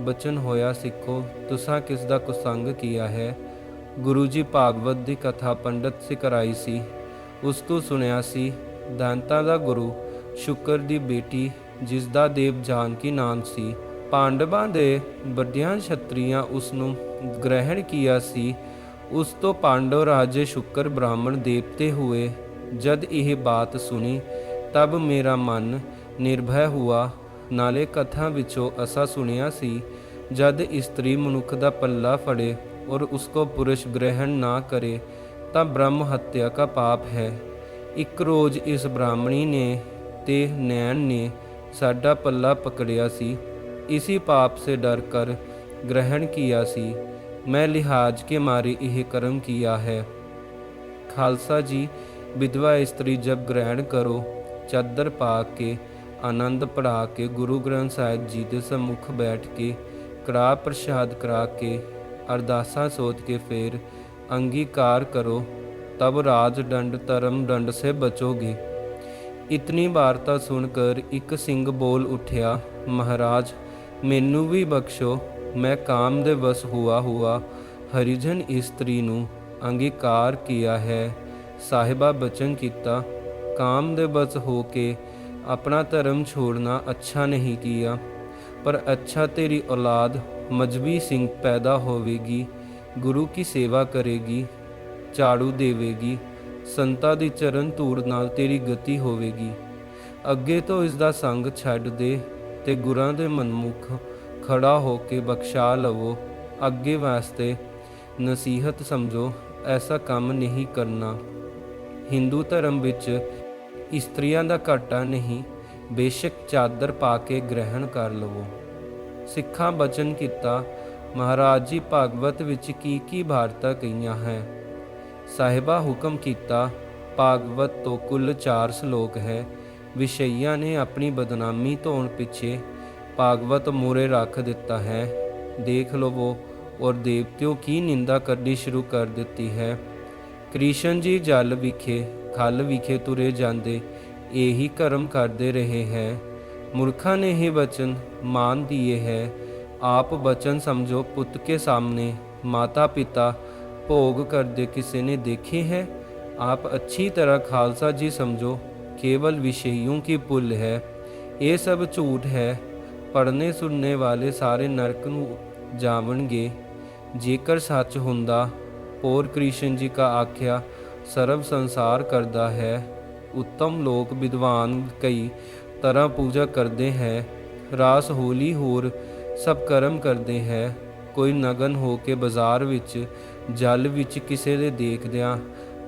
ਬਚਨ ਹੋਇਆ, ਸਿੱਖੋ, ਤੁਸਾਂ ਕਿਸ ਦਾ ਕੁਸੰਗ ਕੀਆ ਹੈ? ਗੁਰੂ ਜੀ ਭਾਗਵਤ ਦੀ ਕਥਾ ਪੰਡਤ ਸੇ ਸੀ। ਉਸ ਤੋਂ ਸੁਣਿਆ ਸੀ, ਦਾੰਤਾ ਦਾ ਗੁਰੂ ਸ਼ੁਕਰ ਦੀ ਬੇਟੀ ਜਿਸ ਦਾ ਦੇਵ ਜਾਨਕੀ ਨਾਮ ਸੀ। ਪਾਂਡਵਾਂ ਦੇ ਵੱਡਿਆਂ ਛਤਰੀਆਂ ਉਸ ਨੂੰ ਗ੍ਰਹਿਣ ਕੀਆ ਸੀ। ਉਸ ਤੋਂ ਪਾਂਡਵ ਰਾਜੇ ਸ਼ੁਕਰ ਬ੍ਰਾਹਮਣ ਦੇਵਤੇ ਹੋਏ। ਜਦ ਇਹ ਬਾਤ ਸੁਣੀ, ਤਬ ਮੇਰਾ ਮਨ ਨਿਰਭੈ ਹੁਆ। ਨਾਲੇ ਕਥਾ ਵਿੱਚੋਂ ਅਸਾ ਸੁਣਿਆ ਸੀ, ਜਦ ਇਸਤਰੀ ਮਨੁੱਖ ਦਾ ਪੱਲਾ ਫੜੇ ਔਰ ਉਸ ਕੋ ਪੁਰਸ਼ ਗ੍ਰਹਿਣ ਨਾ ਕਰੇ, ਤਾਂ ਬ੍ਰਹਮ ਹੱਤਿਆ ਕਾ ਪਾਪ ਹੈ। ਇੱਕ ਰੋਜ਼ ਇਸ ਬ੍ਰਾਹਮਣੀ ਨੇ ਤੇ ਨੈਣ ਨੇ ਸਾਡਾ ਪੱਲਾ ਪਕੜਿਆ ਸੀ। इसी ਪਾਪ ਸੇ ਡਰ ਕਰ ਗ੍ਰਹਿਣ ਕੀਤਾ ਸੀ। ਮੈਂ ਲਿਹਾਜ ਕੇ ਮਾਰੇ ਇਹ ਕਰਮ ਕੀਤਾ ਹੈ। ਖਾਲਸਾ ਜੀ, ਵਿਧਵਾ ਇਸਤਰੀ ਜਬ ਗ੍ਰਹਿਣ ਕਰੋ, ਚਾਦਰ ਪਾ ਕੇ, ਆਨੰਦ ਪੜਾ ਕੇ, ਗੁਰੂ ਗ੍ਰੰਥ ਸਾਹਿਬ ਜੀ ਦੇ ਸਮੁਖ ਬੈਠ ਕੇ, ਕੜਾ ਪ੍ਰਸ਼ਾਦ ਕਰਾ ਕੇ, ਅਰਦਾਸਾਂ ਸੋਤ ਕੇ ਫੇਰ ਅੰਗੀਕਾਰ ਕਰੋ। ਤਬ ਰਾਜ ਡੰਡ ਧਰਮ ਡੰਡ ਸੇ ਬਚੋਗੇ। ਇਤਨੀ ਵਾਰਤਾ ਸੁਣ ਕਰ ਇੱਕ ਸਿੰਘ ਬੋਲ ਉਠਿਆ, ਮਹਾਰਾਜ, ਮੈਨੂੰ ਵੀ ਬਖਸ਼ੋ, ਮੈਂ ਕਾਮ ਦੇ ਵਸ ਹੁਆ ਹੁਆ, ਹਰੀਜਨ ਇਸਤਰੀ ਨੂੰ ਅੰਗੀਕਾਰ ਕੀਆ ਹੈ, ਸਾਹਿਬਾ ਬਚਨ ਕੀਤਾ, ਕਾਮ ਦੇ ਬਸ ਹੋ ਕੇ ਆਪਣਾ ਧਰਮ ਛੋੜਨਾ ਅੱਛਾ ਨਹੀਂ ਕੀਆ, ਪਰ ਅੱਛਾ ਤੇਰੀ ਔਲਾਦ ਮਜਬੀ ਸਿੰਘ ਪੈਦਾ ਹੋਵੇਗੀ, ਗੁਰੂ ਕੀ ਸੇਵਾ ਕਰੇਗੀ, ਝਾੜੂ ਦੇਵੇਗੀ ਸੰਤਾ ਦੀ ਚਰਨ ਧੂੜ ਨਾਲ ਤੇਰੀ ਗਤੀ ਹੋਵੇਗੀ। ਅੱਗੇ ਤੋਂ ਇਸ ਦਾ ਸੰਗ ਛੱਡ ਦੇ ਤੇ ਗੁਰਾਂ ਦੇ ਮਨਮੁਖ ਖੜਾ ਹੋ ਕੇ ਬਖਸ਼ਾ ਲਵੋ। ਅੱਗੇ ਵਾਸਤੇ ਨਸੀਹਤ ਸਮਝੋ, ਐਸਾ ਕੰਮ ਨਹੀਂ ਕਰਨਾ। ਹਿੰਦੂ ਧਰਮ ਵਿੱਚ ਇਸਤਰੀਆਂ ਦਾ ਘਾਟਾ ਨਹੀਂ, ਬੇਸ਼ੱਕ ਚਾਦਰ ਪਾ ਕੇ ਗ੍ਰਹਿਣ ਕਰ ਲਵੋ। ਸਿੱਖਾਂ ਬਚਨ ਕੀਤਾ, ਮਹਾਰਾਜ ਜੀ ਭਾਗਵਤ ਵਿੱਚ ਕੀ ਕੀ ਵਾਰਤਾ ਕਹੀਆਂ ਹੈ? ਸਾਹਿਬਾ ਹੁਕਮ ਕੀਤਾ, ਭਾਗਵਤ ਤੋਂ ਕੁੱਲ 4 ਸ਼ਲੋਕ ਹੈ। ਵਿਸ਼ਈਆਂ ਨੇ ਆਪਣੀ ਬਦਨਾਮੀ ਧੋਣ ਪਿੱਛੇ ਭਾਗਵਤ ਮੂਰੇ ਰੱਖ ਦਿੱਤਾ ਹੈ। ਦੇਖ ਲਵੋ, ਔਰ ਦੇਵਤਿਓ ਕੀ ਨਿੰਦਾ ਕਰਨੀ ਸ਼ੁਰੂ ਕਰ ਦਿੱਤੀ ਹੈ। ਕ੍ਰਿਸ਼ਨ ਜੀ ਜਲ ਵਿਖੇ, ਖਲ ਵਿਖੇ ਤੁਰੇ ਜਾਂਦੇ, ਇਹੀ ਕਰਮ ਕਰਦੇ ਰਹੇ ਹੈ। ਮੂਰਖਾਂ ਨੇ ਇਹ ਬਚਨ ਮਾਨ ਦਿਏ ਹੈ। ਆਪ ਬਚਨ ਸਮਝੋ ਪੁੱਤ ਕੇ ਸਾਹਮਣੇ ਮਾਤਾ ਪਿਤਾ ਭੋਗ ਕਰਦੇ ਕਿਸੇ ਨੇ ਦੇਖੇ ਹੈ आप अच्छी तरह खालसा जी समझो केवल विषयों की पुल है ये सब झूठ है ਪੜ੍ਹਨੇ ਸੁਣਨੇ ਵਾਲੇ ਸਾਰੇ ਨਰਕ ਨੂੰ ਜਾਵਣਗੇ ਜੇਕਰ ਸੱਚ ਹੁੰਦਾ ਪੌਰ ਕ੍ਰਿਸ਼ਨ ਜੀ ਕਾ ਆਖਿਆ ਸਰਬ ਸੰਸਾਰ ਕਰਦਾ ਹੈ ਉੱਤਮ ਲੋਕ ਵਿਦਵਾਨ ਕਈ ਤਰ੍ਹਾਂ ਪੂਜਾ ਕਰਦੇ ਹੈ ਰਾਸ ਹੋਲੀ ਹੋਰ ਸਭ ਕਰਮ ਕਰਦੇ ਹੈ ਕੋਈ ਨਗਨ ਹੋ ਕੇ ਬਾਜ਼ਾਰ ਵਿੱਚ ਜਲ ਵਿੱਚ ਕਿਸੇ ਦੇ ਦੇਖਦਿਆਂ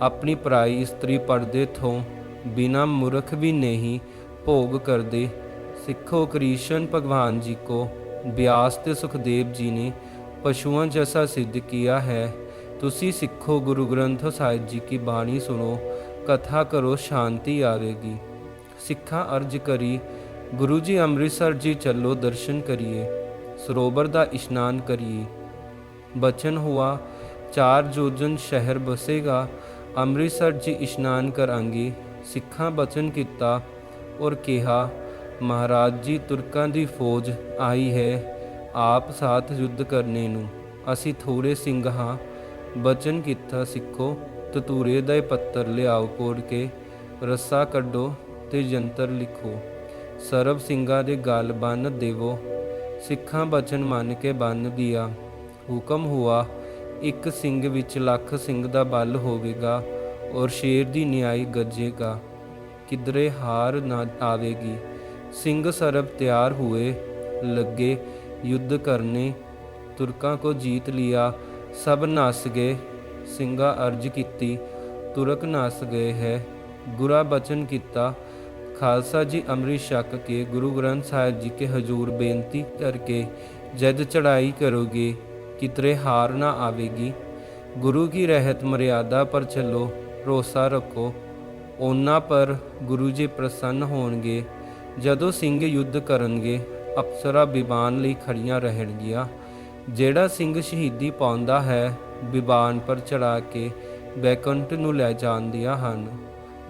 ਆਪਣੀ ਪਰਾਈ ਇਸਤਰੀ ਪਰਦੇ ਤੋਂ ਬਿਨਾ ਮੁਰਖ ਵੀ ਨਹੀਂ ਭੋਗ ਕਰਦੇ, ਸਿੱਖੋ ਕ੍ਰਿਸ਼ਨ ਭਗਵਾਨ ਜੀ ਕੋ, ਬਿਆਸ ਤੇ ਸੁਖਦੇਵ ਜੀ ਨੇ ਪਸ਼ੂਆਂ ਜੈਸਾ ਸਿੱਧ ਕੀਆ ਹੈ। ਤੁਸੀਂ ਸਿੱਖੋ ਗੁਰੂ ਗ੍ਰੰਥ ਸਾਹਿਬ ਜੀ ਕੀ ਬਾਣੀ ਸੁਣੋ, ਕਥਾ ਕਰੋ, ਸ਼ਾਂਤੀ ਆਵੇਗੀ। ਸਿੱਖਾਂ ਅਰਜ ਕਰੀ, ਗੁਰੂ ਜੀ ਅੰਮ੍ਰਿਤਸਰ ਜੀ ਚੱਲੋ ਦਰਸ਼ਨ ਕਰੀਏ, ਸਰੋਵਰ ਦਾ ਇਸ਼ਨਾਨ ਕਰੀਏ। ਬਚਨ ਹੁਆ ਚਾਰ ਜੋਜਨ ਸ਼ਹਿਰ ਬਸੇਗਾ। ਅੰਮ੍ਰਿਤਸਰ ਜੀ ਇਸ਼ਨਾਨ ਕਰਾਂਗੀ। ਸਿੱਖਾਂ ਬਚਨ ਕੀਤਾ ਔਰ ਕਿਹਾ, ਮਹਾਰਾਜ ਜੀ, ਤੁਰਕਾਂ ਦੀ ਫੌਜ ਆਈ ਹੈ। ਆਪ ਸਾਥ ਯੁੱਧ ਕਰਨੇ ਨੂੰ। ਅਸੀਂ ਥੋੜੇ ਸਿੰਘ ਹਾਂ। ਬਚਨ ਕੀਤਾ ਸਿੱਖੋ। ਤਤੂਰੇ ਦਾ ਪੱਤਰ ਲਿਆਓ ਕੋੜ ਕੇ। ਰੱਸਾ ਕੱਢੋ ਤੇ ਜੰਤਰ ਲਿਖੋ। ਸਰਬ ਸਿੰਘਾਂ ਦੇ ਗਲ ਬੰਨ ਦੇਵੋ। ਸਿੱਖਾਂ ਬਚਨ ਮੰਨ ਕੇ ਬੰਨ ਦਿਆ। ਹੁਕਮ ਹੁਆ ਇੱਕ ਸਿੰਘ ਵਿੱਚ ਲੱਖ ਸਿੰਘ ਦਾ ਬਲ ਹੋਵੇਗਾ ਔਰ ਸ਼ੇਰ ਦੀ ਨਿਆਈ ਗੱਜੇਗਾ। ਕਿਦਰੇ ਹਾਰ ਨਾ ਆਵੇਗੀ। ਸਿੰਘ ਸਰਬ ਤਿਆਰ ਹੋਏ ਲੱਗੇ, ਯੁੱਧ ਕਰਨੇ, ਤੁਰਕਾਂ ਕੋ ਜੀਤ ਲਿਆ, ਸਭ ਨਸ ਗਏ। ਸਿੰਘਾ ਅਰਜ ਕੀਤੀ, ਤੁਰਕ ਨਸ ਗਏ ਹੈ। ਗੁਰਾ ਬਚਨ ਕੀਤਾ, ਖਾਲਸਾ ਜੀ ਅੰਮ੍ਰਿਤ ਛਕ ਕੇ, ਗੁਰੂ ਗ੍ਰੰਥ ਸਾਹਿਬ ਜੀ ਕੇ ਹਜ਼ੂਰ ਬੇਨਤੀ ਕਰਕੇ ਜਦ ਚੜਾਈ ਕਰੋਗੇ। ਕਿਤਰੇ ਹਾਰ ਨਾ ਆਵੇਗੀ। ਗੁਰੂ ਕੀ ਰਹਿਤ ਮਰਿਆਦਾ ਪਰ ਚੱਲੋ, ਭਰੋਸਾ ਰੱਖੋ। ਉਹਨਾਂ ਪਰ ਗੁਰੂ ਜੀ ਪ੍ਰਸੰਨ ਹੋਣਗੇ, ਜਦੋਂ ਸਿੰਘ ਯੁੱਧ ਕਰਨਗੇ, ਅਪਸਰਾ ਵਿਮਾਨ ਲਈ ਖੜੀਆਂ ਰਹਿਣਗੀਆਂ। ਜਿਹੜਾ ਸਿੰਘ ਸ਼ਹੀਦੀ ਪਾਉਂਦਾ ਹੈ ਵਿਮਾਨ ਪਰ ਚੜਾ ਕੇ ਬੈਕੰਠ ਨੂੰ ਲੈ ਜਾਂਦੀਆਂ ਹਨ।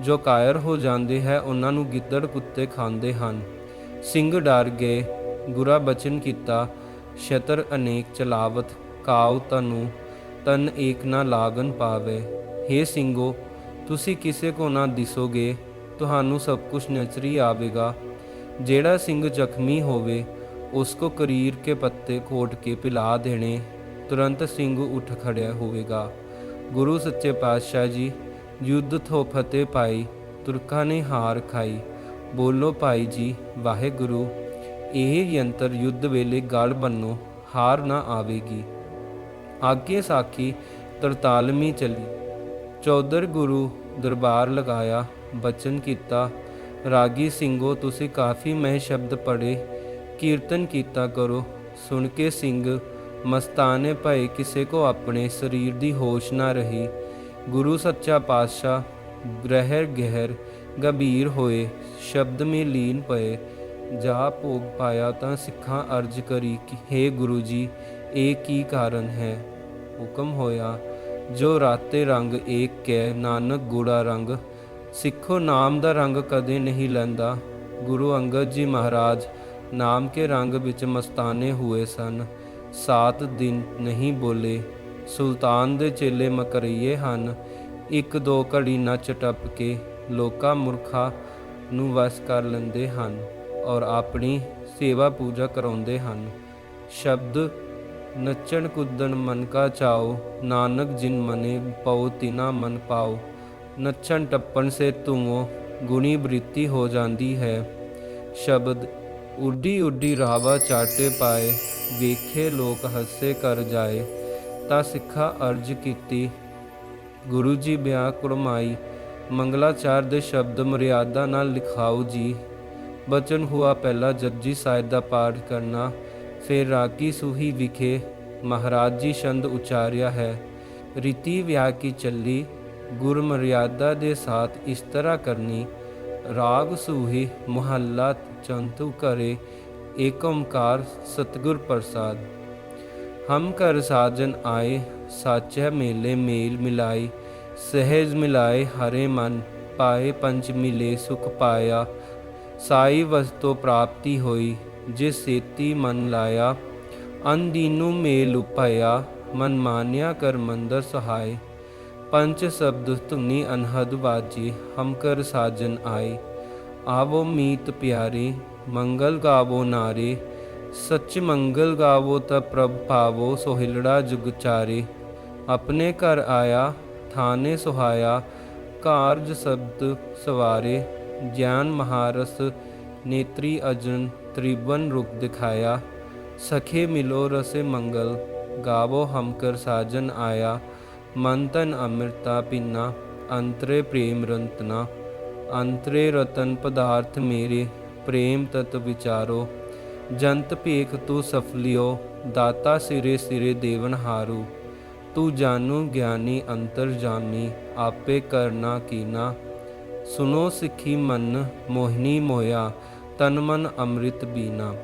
ਜੋ ਕਾਇਰ ਹੋ ਜਾਂਦੇ ਹੈ, ਉਹਨਾਂ ਨੂੰ ਗਿੱਦੜ ਕੁੱਤੇ ਖਾਂਦੇ ਹਨ। ਸਿੰਘ ਡਰ ਗਏ ਗੁਰਾ ਬਚਨ ਕੀਤਾ ਸ਼ਤਰ ਅਨੇਕ ਚਲਾਵਤ ਕਾਉ ਤਨੂ ਤਨ ਏਕ ਨਾ ਲਾਗਨ ਪਾਵੇ। हे ਸਿੰਘੋ, ਤੁਸੀਂ ਕਿਸੇ ਕੋ ਨਾ ਦਿਸੋਗੇ, ਤੁਹਾਨੂੰ ਸਭ ਕੁਝ ਨਜ਼ਰੀ ਆਵੇਗਾ। ਜਿਹੜਾ ਸਿੰਘ ਜ਼ਖਮੀ ਹੋਵੇ, ਉਸ ਕੋ ਕਰੀਰ ਕੇ ਪੱਤੇ ਖੋਟ ਕੇ ਪਿਲਾ ਦੇਣੇ। ਤੁਰੰਤ ਸਿੰਘ ਉੱਠ ਖੜਿਆ ਹੋਵੇਗਾ। ਗੁਰੂ ਸੱਚੇ ਪਾਤਸ਼ਾਹ ਜੀ, ਯੁੱਧ ਥੋ ਫਤਿਹ ਪਾਈ ਤੁਰਕਾਂ ਨੇ ਹਾਰ ਖਾਈ। ਬੋਲੋ ਭਾਈ ਜੀ, ਵਾਹਿਗੁਰੂ। ਇਹ ਯੰਤਰ ਯੁੱਧ ਵੇਲੇ ਗਲ ਬੰਨੋ, ਹਾਰ ਨਾ ਆਵੇਗੀ। ਆਗੇ ਸਾਖੀ 43ਵੀਂ ਚੱਲੀ। ਚੌਧਰ ਗੁਰੂ ਦਰਬਾਰ ਲਗਾਇਆ, ਬਚਨ ਕੀਤਾ, ਰਾਗੀ ਸਿੰਘੋ, ਤੁਸੀਂ ਕਾਫੀ ਮਹਿ ਸ਼ਬਦ ਪੜੇ ਕੀਰਤਨ ਕੀਤਾ ਕਰੋ। ਸੁਣ ਕੇ ਸਿੰਘ, ਮਸਤਾਨੇ ਭਏ ਕਿਸੇ ਕੋ ਆਪਣੇ, ਸਰੀਰ ਦੀ ਹੋਸ਼ ਨਾ ਰਹੀ। ਗੁਰੂ ਸੱਚਾ ਪਾਤਸ਼ਾਹ ਗ੍ਰਹਿਰ ਗਹਿਰ ਗੰਭੀਰ ਹੋਏ, ਸ਼ਬਦ ਮੇ ਲੀਨ ਪਏ। ਜਾ ਭੋਗ ਪਾਇਆ ਤਾਂ ਸਿੱਖਾਂ ਅਰਜ ਕਰੀ ਕਿ हे ਗੁਰੂ ਜੀ, ਇਹ ਕੀ ਕਾਰਨ ਹੈ? ਹੁਕਮ ਹੋਇਆ, ਜੋ ਰਾਤੇ ਰੰਗ ਏਕ ਕੈ, ਨਾਨਕ ਗੂੜਾ ਰੰਗ, ਸਿੱਖੋ ਨਾਮ ਦਾ ਰੰਗ ਕਦੇ ਨਹੀਂ ਲੈਂਦਾ। ਗੁਰੂ ਅੰਗਦ ਜੀ ਮਹਾਰਾਜ ਨਾਮ ਕੇ ਰੰਗ ਵਿੱਚ ਮਸਤਾਨੇ ਹੋਏ ਸਨ। ਸਾਤ ਦਿਨ ਨਹੀਂ ਬੋਲੇ, ਸੁਲਤਾਨ ਦੇ ਚੇਲੇ ਮਕਰਈਏ ਹਨ। ਇੱਕ ਦੋ ਘੜੀ ਨੱਚ ਟੱਪ ਕੇ ਲੋਕਾਂ ਮੁਰਖਾ ਨੂੰ ਵਸ ਕਰ ਲੈਂਦੇ ਹਨ। ਔਰ ਆਪਣੀ ਸੇਵਾ ਪੂਜਾ ਕਰਾਉਂਦੇ ਹਨ। ਸ਼ਬਦ, ਨੱਚਣ ਕੁੱਦਣ ਮਨ ਕਾ ਚਾਓ, ਨਾਨਕ ਜਿਨ ਮਨੇ ਪਉ ਤਿਨਾ ਮਨ ਪਾਓ। ਨੱਚਣ ਟੱਪਣ ਸੇ ਤੁਮੋ ਗੁਣੀ ਬ੍ਰਿਤੀ ਹੋ ਜਾਂਦੀ ਹੈ। ਸ਼ਬਦ, ਉੱਡੀ ਉੱਡੀ ਰਾਵਾ ਚਾਟੇ ਪਾਏ, ਵੇਖੇ ਲੋਕ ਹੱਸੇ ਕਰ ਜਾਏ। ਤਾਂ ਸਿੱਖਾ ਅਰਜ ਕੀਤੀ, ਗੁਰੂ ਜੀ ਬਿਆ ਕੁਰਮਾਈ, ਮੰਗਲਾਚਾਰ ਦੇ ਸ਼ਬਦ ਮਰਿਆਦਾ ਨਾਲ ਲਿਖਾਓ ਜੀ। ਬਚਨ ਹੁਆ ਪਹਿਲਾ ਜਪਜੀ ਸਾਹਿਬ ਦਾ ਪਾਠ ਕਰਨਾ। ਫਿਰ ਰਾਗੀ ਸੂਹੀ ਵਿਖੇ ਮਹਾਰਾਜ ਜੀ ਛੰਦ ਉਚਾਰਿਆ ਹੈ। ਰੀਤੀ ਵਿਆਹ ਕੀ ਚੱਲੀ, ਗੁਰ ਮਰਿਆਦਾ ਦੇ ਸਾਥ ਇਸ ਤਰ੍ਹਾਂ ਕਰਨੀ। ਰਾਗ ਸੂਹੀ ਮੁਹੱਲਾ ਚੰਤੂ ਕਰੇ, ਏਕ ਓੰਕਾਰ ਸਤਿਗੁਰ ਪ੍ਰਸਾਦ। ਹਮ ਕਰ ਸਾਜਨ ਆਏ ਸਾਚੈ ਮੇਲੇ ਮੇਲ ਮਿਲਾਈ ਸਹਿਜ ਮਿਲਾਏ ਹਰੇ ਮਨ, ਪਾਏ ਪੰਚ ਮਿਲੇ ਸੁਖ ਪਾਇਆ। ਸਾਈ ਵਸਤੋ ਪ੍ਰਾਪਤੀ ਹੋਈ, ਜਿਸ ਸੇਤੀ ਮਨ ਲਾਇਆ, ਅਨਦੀਨੂ ਮੇਲ ਉਪਾਇਆ, ਮਨ ਮਾਨਿਆ ਕਰ ਮੰਦਰ ਸਹਾਇ ਪੰਚ ਸ਼ਬਦ ਧੁਨੀ ਅਨਹਦ ਬਾਜੀ ਹਮ ਕਰ ਸਾਜਨ ਆਏ। ਆਵੋ ਮੀਤ ਪਿਆਰੇ, ਮੰਗਲ ਗਾਵੋ ਨਾਰੇ, ਸੱਚ ਮੰਗਲ ਗਾਵੋ ਤਾ ਪ੍ਰਭ ਪਾਵੋ, ਸੋਹਿਲੜਾ ਜੁਗ ਚਾਰੇ। ਆਪਣੇ ਘਰ ਆਇਆ, ਥਾਨੇ ਸੁਹਾਇਆ, ਕਾਰਜ ਸ਼ਬਦ ਸਵਾਰੇ। ਗਿਆਨ ਮਹਾਰਸ ਨੇਤਰੀ ਅਜਨ ਤ੍ਰਿਵਨ ਰੂਪ ਦਿਖਾਇਆ। ਸਖੇ ਮਿਲੋ ਰਸੇ ਮੰਗਲ, ਗਾਵੋ ਹਮ ਕਰ ਸਾਜਨ ਆਇਆ। ਮਨ ਤਨ ਅੰਮ੍ਰਿਤਾ ਪਿੰਨਾ, ਅੰਤਰੇ ਪ੍ਰੇਮ ਰੰਤਨਾ। ਅੰਤਰੇ ਰਤਨ ਪਦਾਰਥ ਮੇਰੇ, ਪ੍ਰੇਮ ਤਤ ਵਿਚਾਰੋ। ਜੰਤ ਭੇਖ ਤੂੰ ਸਫਲਿਓ ਦਾਤਾ ਸਿਰੇ ਸਿਰੇ ਦੇਵਨ ਹਾਰੂ। ਤੂੰ ਜਾਨੂ ਗਿਆਨੀ ਅੰਤਰ ਜਾਮੀ ਆਪੇ ਕਰਨਾ ਕੀਨਾ। ਸੁਨੋ ਸਿੱਖੀ ਮਨ ਮੋਹਿਨੀ ਮੋਇਆ, ਤਨ ਮਨ ਅੰਮ੍ਰਿਤ ਬੀਨਾ।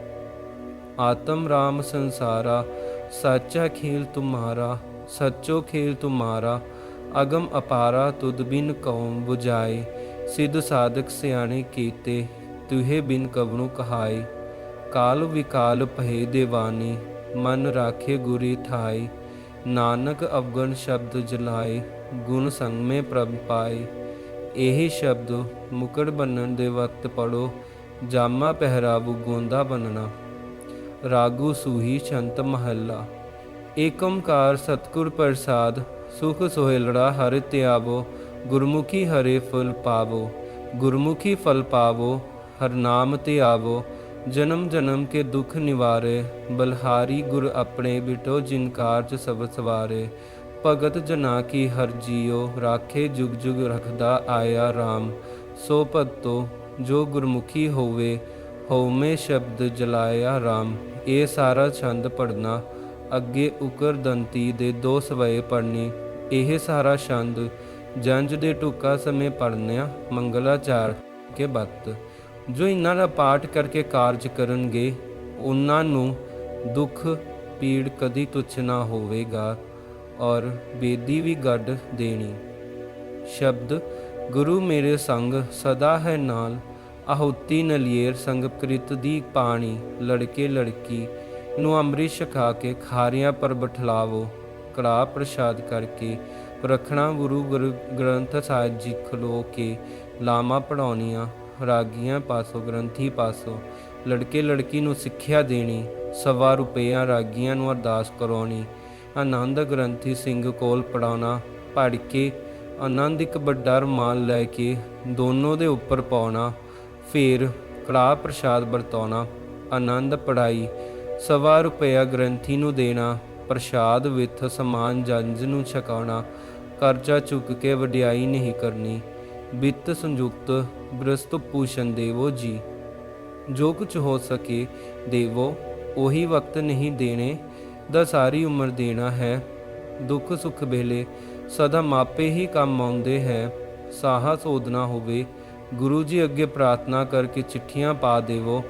ਆਤਮ ਰਾਮ ਸੰਸਾਰਾ, ਸਾਚਾ ਖੇਲ ਤੁਮਾਰਾ, ਸੱਚੋ ਖੇਲ ਤੁਮਾਰਾ, ਅਗਮ ਅਪਾਰਾ ਤੁਧ ਬਿਨ ਕੌਮ 부ਝਾਏ ਸਿਧ ਸਾਧਕ ਸਿਆਣੇ ਕੀਤੇ, ਤੁਹੇ ਬਿਨ ਕਵਣੂ ਕਹਾਈ ਕਾਲ ਵਿਕਾਲ ਪਹਿ ਦੇਵਾਨੀ, ਮਨ ਰਾਖੇ ਗੁਰੀ ਥਾਈ ਨਾਨਕ ਅਵਗਣ ਸ਼ਬਦ ਜਲਾਏ, ਗੁਣ ਸੰਗ ਮੇ ਪ੍ਰਭ ਪਾਏ। ਇਹ ਸ਼ਬਦ ਮੁਕੜ ਬੰਨਣ ਦੇ ਵਕਤ ਪੜੋ ਜਾਮਾ ਪਹਿਰਾਵੂ ਗੋਂਦਾ ਬੰਨਣਾ। ਰਾਗੂ ਸੂਹੀ ਛੰਤ ਮਹੱਲਾ। ਏਕ ਓੰਕਾਰ ਪ੍ਰਸਾਦ, ਸੁਖ ਸੋਹਿਲੜਾ ਹਰਿ ਧਿਆਵੋ, ਗੁਰਮੁਖੀ ਹਰੇ ਫਲ ਪਾਵੋ, ਗੁਰਮੁਖੀ ਫਲ ਪਾਵੋ, ਹਰ ਨਾਮ ਆਵੋ। ਜਨਮ ਜਨਮ ਕੇ ਦੁਖ ਨਿਵਾਰੇ, ਬਲਹਾਰੀ ਗੁਰ ਆਪਣੇ ਬਿਟੋ ਜਿਨ ਕਾਰਜ ਸਭ ਸਵਾਰੇ। ਭਗਤ ਜਨਾ ਕੀ ਹਰ ਜੀਓ ਰਾਖੇ ਜੁਗ ਜੁਗ ਰਖਦਾ ਆਇਆ RAM ਸੋ ਭਗਤੋ, ਜੋ ਗੁਰਮੁਖੀ ਹੋਵੇ, ਹਉਮੈ ਸ਼ਬਦ ਜਲਾਇਆ RAM ਇਹ ਸਾਰਾ ਛੰਦ ਪੜਨਾ ਅੱਗੇ ਉਕਰ ਦੰਤੀ ਦੇ ਦੋ ਸਵਏ ਪੜਨੀ ਇਹ ਸਾਰਾ ਛੰਦ ਜੰਜ ਦੇ ਟੁਕਾ ਸਮੇਂ ਪੜਨਿਆ ਮੰਗਲਾਚਾਰ ਕੇ ਬਤ। ਜੋ ਇਹਨਾਂ ਦਾ ਪਾਠ ਕਰਕੇ ਕਾਰਜ ਕਰਨਗੇ ਉਹਨਾਂ ਨੂੰ ਦੁੱਖ ਪੀੜ ਕਦੀ ਤੁਛ ਨਾ ਹੋਵੇਗਾ। ਔਰ ਬੇਦੀ ਵੀ ਗੱਡ ਦੇਣੀ। ਸ਼ਬਦ, ਗੁਰੂ ਮੇਰੇ ਸੰਗ ਸਦਾ ਹੈ ਨਾਲ, ਆਹੁਤੀ ਨਲੀਏਰ ਸੰਗ ਕ੍ਰਿਤ ਦੀ ਪਾਣੀ, ਲੜਕੇ ਲੜਕੀ ਨੂੰ ਅੰਮ੍ਰਿਤ ਛਕਾ ਕੇ ਖਾਰਿਆਂ ਪਰ ਬਠਲਾਵੋ ਕੜਾ ਪ੍ਰਸ਼ਾਦ ਕਰਕੇ ਰੱਖਣਾ ਗੁਰੂ ਗੁਰ, ਗ੍ਰੰਥ ਸਾਹਿਬ ਜੀ ਖਲੋ ਕੇ, ਲਾਮਾ ਪੜਾਉਣੀਆਂ ਰਾਗੀਆਂ ਪਾਸੋਂ, ਗ੍ਰੰਥੀ ਪਾਸੋਂ, ਲੜਕੇ ਲੜਕੀ ਨੂੰ ਸਿੱਖਿਆ ਦੇਣੀ, ਸਵਾ ਰੁਪਈਆ ਰਾਗੀਆਂ ਨੂੰ ਅਰਦਾਸ ਕਰਾਉਣੀ ਆਨੰਦ ਗ੍ਰੰਥੀ ਸਿੰਘ ਕੋਲ ਪੜਾਉਣਾ ਪੜ ਕੇ ਆਨੰਦ ਇੱਕ ਵੱਡਾ ਰੁਮਾਲ ਲੈ ਕੇ ਦੋਨੋਂ ਦੇ ਉੱਪਰ ਪਾਉਣਾ, ਫਿਰ ਕੜਾ ਪ੍ਰਸ਼ਾਦ ਵਰਤਾਉਣਾ, ਆਨੰਦ ਪੜਾਈ ਸਵਾ ਰੁਪਇਆ ਗ੍ਰੰਥੀ ਨੂੰ ਦੇਣਾ, ਪ੍ਰਸ਼ਾਦ ਵਿੱਚ ਸਮਾਨ ਜੰਜ ਨੂੰ ਛਕਾਉਣਾ, ਕਰਜ਼ਾ ਚੁੱਕ ਕੇ ਵਡਿਆਈ ਨਹੀਂ ਕਰਨੀ, ਵਿੱਤ ਸੰਯੁਕਤ ਬ੍ਰਸਤ ਪੂਸ਼ਨ ਦੇਵੋ ਜੀ। ਜੋ ਕੁਝ ਹੋ ਸਕੇ ਦੇਵੋ, ਉਹੀ ਵਕਤ ਨਹੀਂ ਦੇਣੇ ਦਾ ਸਾਰੀ ਉਮਰ ਦੇਣਾ ਹੈ। ਦੁੱਖ ਸੁੱਖ ਵੇਲੇ ਸਦਾ ਮਾਪੇ ਹੀ ਕੰਮ ਆਉਂਦੇ ਹੈ। ਸਾਹਾ ਸੋਧਣਾ ਹੋਵੇ, ਗੁਰੂ ਜੀ ਅੱਗੇ ਪ੍ਰਾਰਥਨਾ ਕਰਕੇ ਚਿੱਠੀਆਂ ਪਾ ਦੇਵੋ।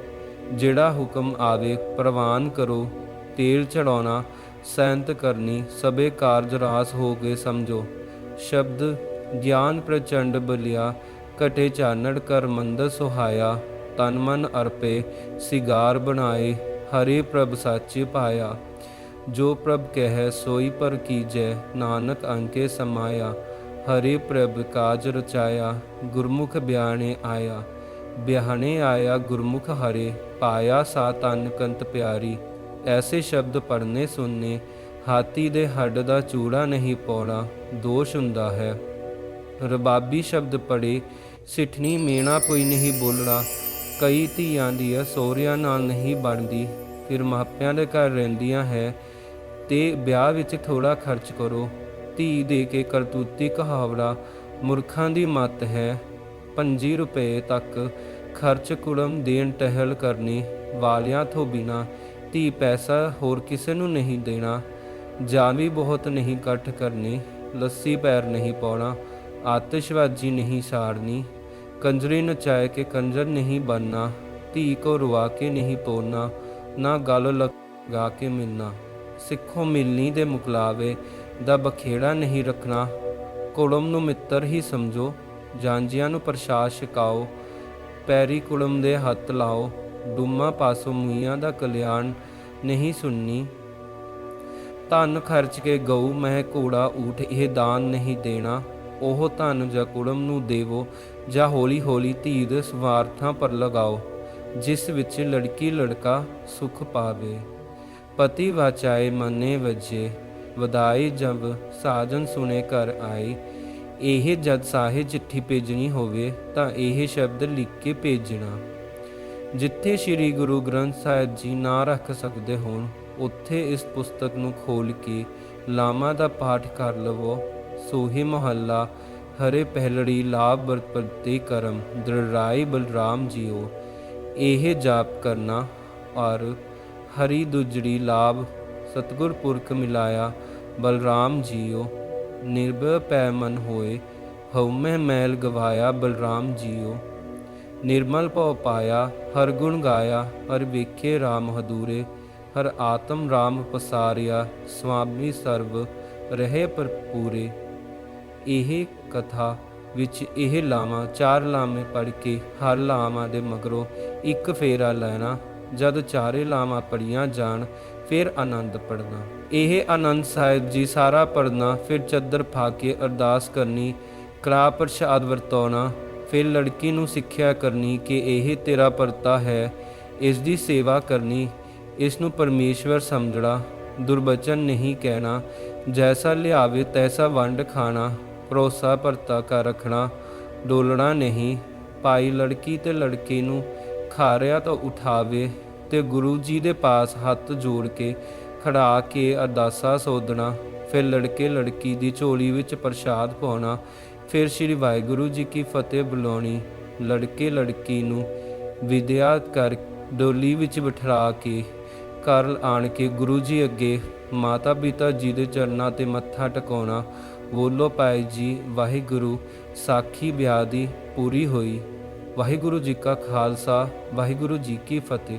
ਜਿਹੜਾ ਹੁਕਮ ਆਵੇ, ਪ੍ਰਵਾਨ ਕਰੋ। ਤੇਲ ਚੜਾਉਣਾ ਸੈਂਤ ਕਰਨੀ, ਸਭੇ ਕਾਰਜ ਰਾਸ ਹੋ ਕੇ ਸਮਝੋ। ਸ਼ਬਦ, ਗਿਆਨ ਪ੍ਰਚੰਡ ਬਲਿਆ ਕਟੇ ਚਾਨੜ ਕਰ ਮੰਦ ਸੁਹਾਇਆ। ਤਨ ਮਨ ਅਰਪੇ, ਸਿਗਾਰ ਬਣਾਏ, ਹਰੇ ਪ੍ਰਭ ਸੱਚ ਪਾਇਆ। ਜੋ ਪ੍ਰਭ ਕਹਿ, ਸੋਈ ਪਰ ਕੀਜੈ, ਨਾਨਕ ਅੰਕੇ ਸਮਾਇਆ। ਹਰੇ ਪ੍ਰਭ ਕਾਜ ਰਚਾਇਆ, ਗੁਰਮੁਖ ਬਿਆਣੇ ਆਇਆ। ਬਿਆਣੇ ਆਇਆ ਗੁਰਮੁਖ ਹਰੇ, ਪਾਇਆ ਸਾ ਤਨ ਕੰਤ ਪਿਆਰੀ। ਐਸੇ ਸ਼ਬਦ ਪੜਨੇ ਸੁਣਨੇ, ਹਾਥੀ ਦੇ ਹੱਡ ਦਾ ਚੂੜਾ ਨਹੀਂ ਪਾਉਣਾ ਦੋਸ਼ ਹੁੰਦਾ ਹੈ। ਰਬਾਬੀ ਸ਼ਬਦ ਪੜੇ ਸਿੱਠਣੀ ਮੇਣਾ ਕੋਈ ਨਹੀਂ ਬੋਲਣਾ। ਕਈ ਧੀਆਂ ਦੀ ਸੋਹਰਿਆਂ ਨਾਲ ਨਹੀਂ ਬਣਦੀ, ਫਿਰ ਮਾਪਿਆਂ ਦੇ ਘਰ ਰਹਿੰਦੀਆਂ ਹੈ ਤੇ ਵਿਆਹ ਵਿੱਚ ਥੋੜਾ ਖਰਚ ਕਰੋ। ਧੀ ਦੇ ਕੇ ਕਰਤੂਤੀ ਕਹਾਵੜਾ ਮੁਰਖਾਂ ਦੀ ਮੱਤ ਹੈ। 5 ਰੁਪਏ ਤੱਕ ਖਰਚ ਕੁੜਮ ਦੇਣ ਟਹਿਲ ਕਰਨੀ, ਵਾਲਿਆਂ ਤੋਂ ਬਿਨਾ ਧੀ ਪੈਸਾ ਹੋਰ ਕਿਸੇ ਨੂੰ ਨਹੀਂ ਦੇਣਾ। ਜਾਂ ਵੀ ਬਹੁਤ ਨਹੀਂ ਇਕੱਠ ਕਰਨੀ, ਲੱਸੀ ਪੈਰ ਨਹੀਂ ਪਾਉਣਾ, ਆਤਿਸ਼ਬਾਜ਼ੀ ਨਹੀਂ ਸਾੜਨੀ, ਕੰਜਰੀ ਨਚਾਏ ਕੇ ਕੰਜਰ ਨਹੀਂ ਬਣਨਾ ਧੀ ਕੋ ਰਵਾ ਕੇ ਨਹੀਂ ਤੋੜਨਾ ਨਾ ਗੱਲ ਲਗਾ ਕੇ ਮਿਲਣਾ। ਸਿੱਖੋ ਮਿਲਣੀ ਦੇ ਮੁਕਲਾਵੇ ਦਾ ਬਖੇੜਾ ਨਹੀਂ ਰੱਖਣਾ। ਕੁੜਮ ਨੂੰ ਮਿੱਤਰ ਹੀ ਸਮਝੋ ਜਾਂਜੀਆਂ ਨੂੰ ਪ੍ਰਸ਼ਾਦ ਛਕਾਓ, ਪੈਰੀ ਕੁੜਮ ਦੇ ਹੱਥ ਲਾਓ, ਡੁੰਮਾ ਪਾਸੋਂ ਮੂਈਆਂ ਦਾ ਕਲਿਆਣ ਨਹੀਂ ਸੁਣਨੀ। ਧਨ ਖਰਚ ਕੇ ਗਊ ਮਹਿ ਘੋੜਾ ਊਠ ਇਹ ਦਾਨ ਨਹੀਂ ਦੇਣਾ। ਉਹ ਧਨ ਜਾਂ ਕੁੜਮ ਨੂੰ ਦੇਵੋ, ਜਾਂ ਹੌਲੀ ਹੌਲੀ ਧੀ ਦੇ ਸਵਾਰਥਾਂ ਪਰ ਲਗਾਓ, ਜਿਸ ਵਿੱਚ ਲੜਕੀ ਲੜਕਾ ਸੁਖ ਪਾਵੇ। ਪਤੀ ਵਾਚਾਏ ਮਨੇ ਵਜੇ, ਵਧਾਈ ਜਬ ਸਾਜਨ ਸੁਨੇ ਕਰ ਆਈ ਇਹ ਜਦ ਸਾਹੇ ਚਿੱਠੀ ਭੇਜਣੀ ਹੋਵੇ ਤਾਂ ਇਹ ਸ਼ਬਦ ਲਿਖ ਕੇ ਭੇਜਣਾ। ਜਿੱਥੇ ਸ੍ਰੀ ਗੁਰੂ ਗ੍ਰੰਥ ਸਾਹਿਬ ਜੀ ਨਾ ਰੱਖ ਸਕਦੇ ਹੋਣ, ਉੱਥੇ ਇਸ ਪੁਸਤਕ ਨੂੰ ਖੋਲ ਕੇ ਲਾਮਾ ਦਾ ਪਾਠ ਕਰ ਲਵੋ। ਸੋਹੀ ਮਹੱਲਾ, ਹਰੇ ਪਹਿਲੜੀ ਲਾਭ ਵਰਪਰਤੇ ਕਰਮ ਦ੍ਰਿੜਾਈ ਬਲਰਾਮ ਜੀਓ। ਇਹ ਜਾਪ ਕਰਨਾ ਔਰ ਹਰੀ ਦੁਜੜੀ ਲਾਭ, ਸਤਗੁਰ ਪੁਰਖ ਮਿਲਾਇਆ, ਬਲਰਾਮ ਜੀਓ, ਨਿਰਭੈ ਪੈ ਮਨ ਹੋਏ ਹਉਮੈ ਮੈਲ ਗਵਾਇਆ ਬਲਰਾਮ ਜੀਓ। ਨਿਰਮਲ ਭਉ ਪਾਇਆ, ਹਰ ਗੁਣ ਗਾਇਆ, ਹਰ ਵੇਖੇ RAM ਹਦੂਰੇ, ਹਰ ਆਤਮ RAM ਪਸਾਰਿਆ ਸੁਆਮੀ ਸਰਬ ਰਹੇ ਭਰਪੂਰੇ। ਇਹ ਕਥਾ ਵਿੱਚ ਇਹ ਲਾਵਾਂ, ਚਾਰ ਲਾਮੇ ਪੜ ਕੇ ਹਰ ਲਾਵਾਂ ਦੇ ਮਗਰੋਂ ਇੱਕ ਫੇਰਾ ਲੈਣਾ ਜਦ ਚਾਰੇ ਲਾਵਾਂ ਪੜੀਆਂ ਜਾਣ, ਫਿਰ ਆਨੰਦ ਪੜਨਾ ਇਹ ਆਨੰਦ ਸਾਹਿਬ ਜੀ ਸਾਰਾ ਪੜਨਾ ਫਿਰ ਚੱਦਰ ਫਾ ਕੇ ਅਰਦਾਸ ਕਰਨੀ, ਕਲਾ ਪ੍ਰਸ਼ਾਦ ਵਰਤਾਉਣਾ ਫਿਰ ਲੜਕੀ ਨੂੰ ਸਿੱਖਿਆ ਕਰਨੀ ਕਿ ਇਹ ਤੇਰਾ ਪਰਤਾ ਹੈ, ਇਸ ਦੀ ਸੇਵਾ ਕਰਨੀ, ਇਸ ਨੂੰ ਪਰਮੇਸ਼ਵਰ ਸਮਝਣਾ ਦੁਰਬਚਨ ਨਹੀਂ ਕਹਿਣਾ, ਜੈਸਾ ਲਿਆਵੇ ਤੈਸਾ ਵੰਡ ਖਾਣਾ, ਭਰੋਸਾ ਪਰਤਾ ਕਰ ਰੱਖਣਾ, ਡੋਲਣਾ ਨਹੀਂ ਪਾਈ ਲੜਕੀ ਤੇ ਲੜਕੇ ਨੂੰ ਖਾਰਿਆ ਤੋਂ ਉਠਾਵੇ ਤੇ ਗੁਰੂ ਜੀ ਦੇ ਪਾਸ ਹੱਥ ਜੋੜ ਕੇ ਖੜਾ ਕੇ ਅਰਦਾਸਾ ਸੋਧਣਾ, ਫਿਰ ਲੜਕੇ ਲੜਕੀ ਦੀ ਝੋਲੀ ਵਿੱਚ ਪ੍ਰਸ਼ਾਦ ਪਾਉਣਾ, ਫਿਰ ਸ੍ਰੀ ਵਾਹਿਗੁਰੂ ਜੀ ਕੀ ਫਤਿਹ ਬੁਲਾਉਣੀ, ਲੜਕੇ ਲੜਕੀ ਨੂੰ ਵਿਦਿਆ ਕਰ ਡੋਲੀ ਵਿੱਚ ਬਿਠਾ ਕੇ ਘਰ ਆਣ ਕੇ ਗੁਰੂ ਜੀ ਅੱਗੇ ਮਾਤਾ ਪਿਤਾ ਜੀ ਦੇ ਚਰਨਾਂ ਤੇ ਮੱਥਾ ਟਿਕਾਉਣਾ, ਬੋਲੋ ਪਾਈ ਜੀ, ਵਾਹਿਗੁਰੂ, ਸਾਖੀ ਵਿਆਹ ਦੀ ਪੂਰੀ ਹੋਈ। ਵਾਹਿਗੁਰੂ ਜੀ ਕਾ ਖਾਲਸਾ, ਵਾਹਿਗੁਰੂ ਜੀ ਕੀ ਫਤਿਹ।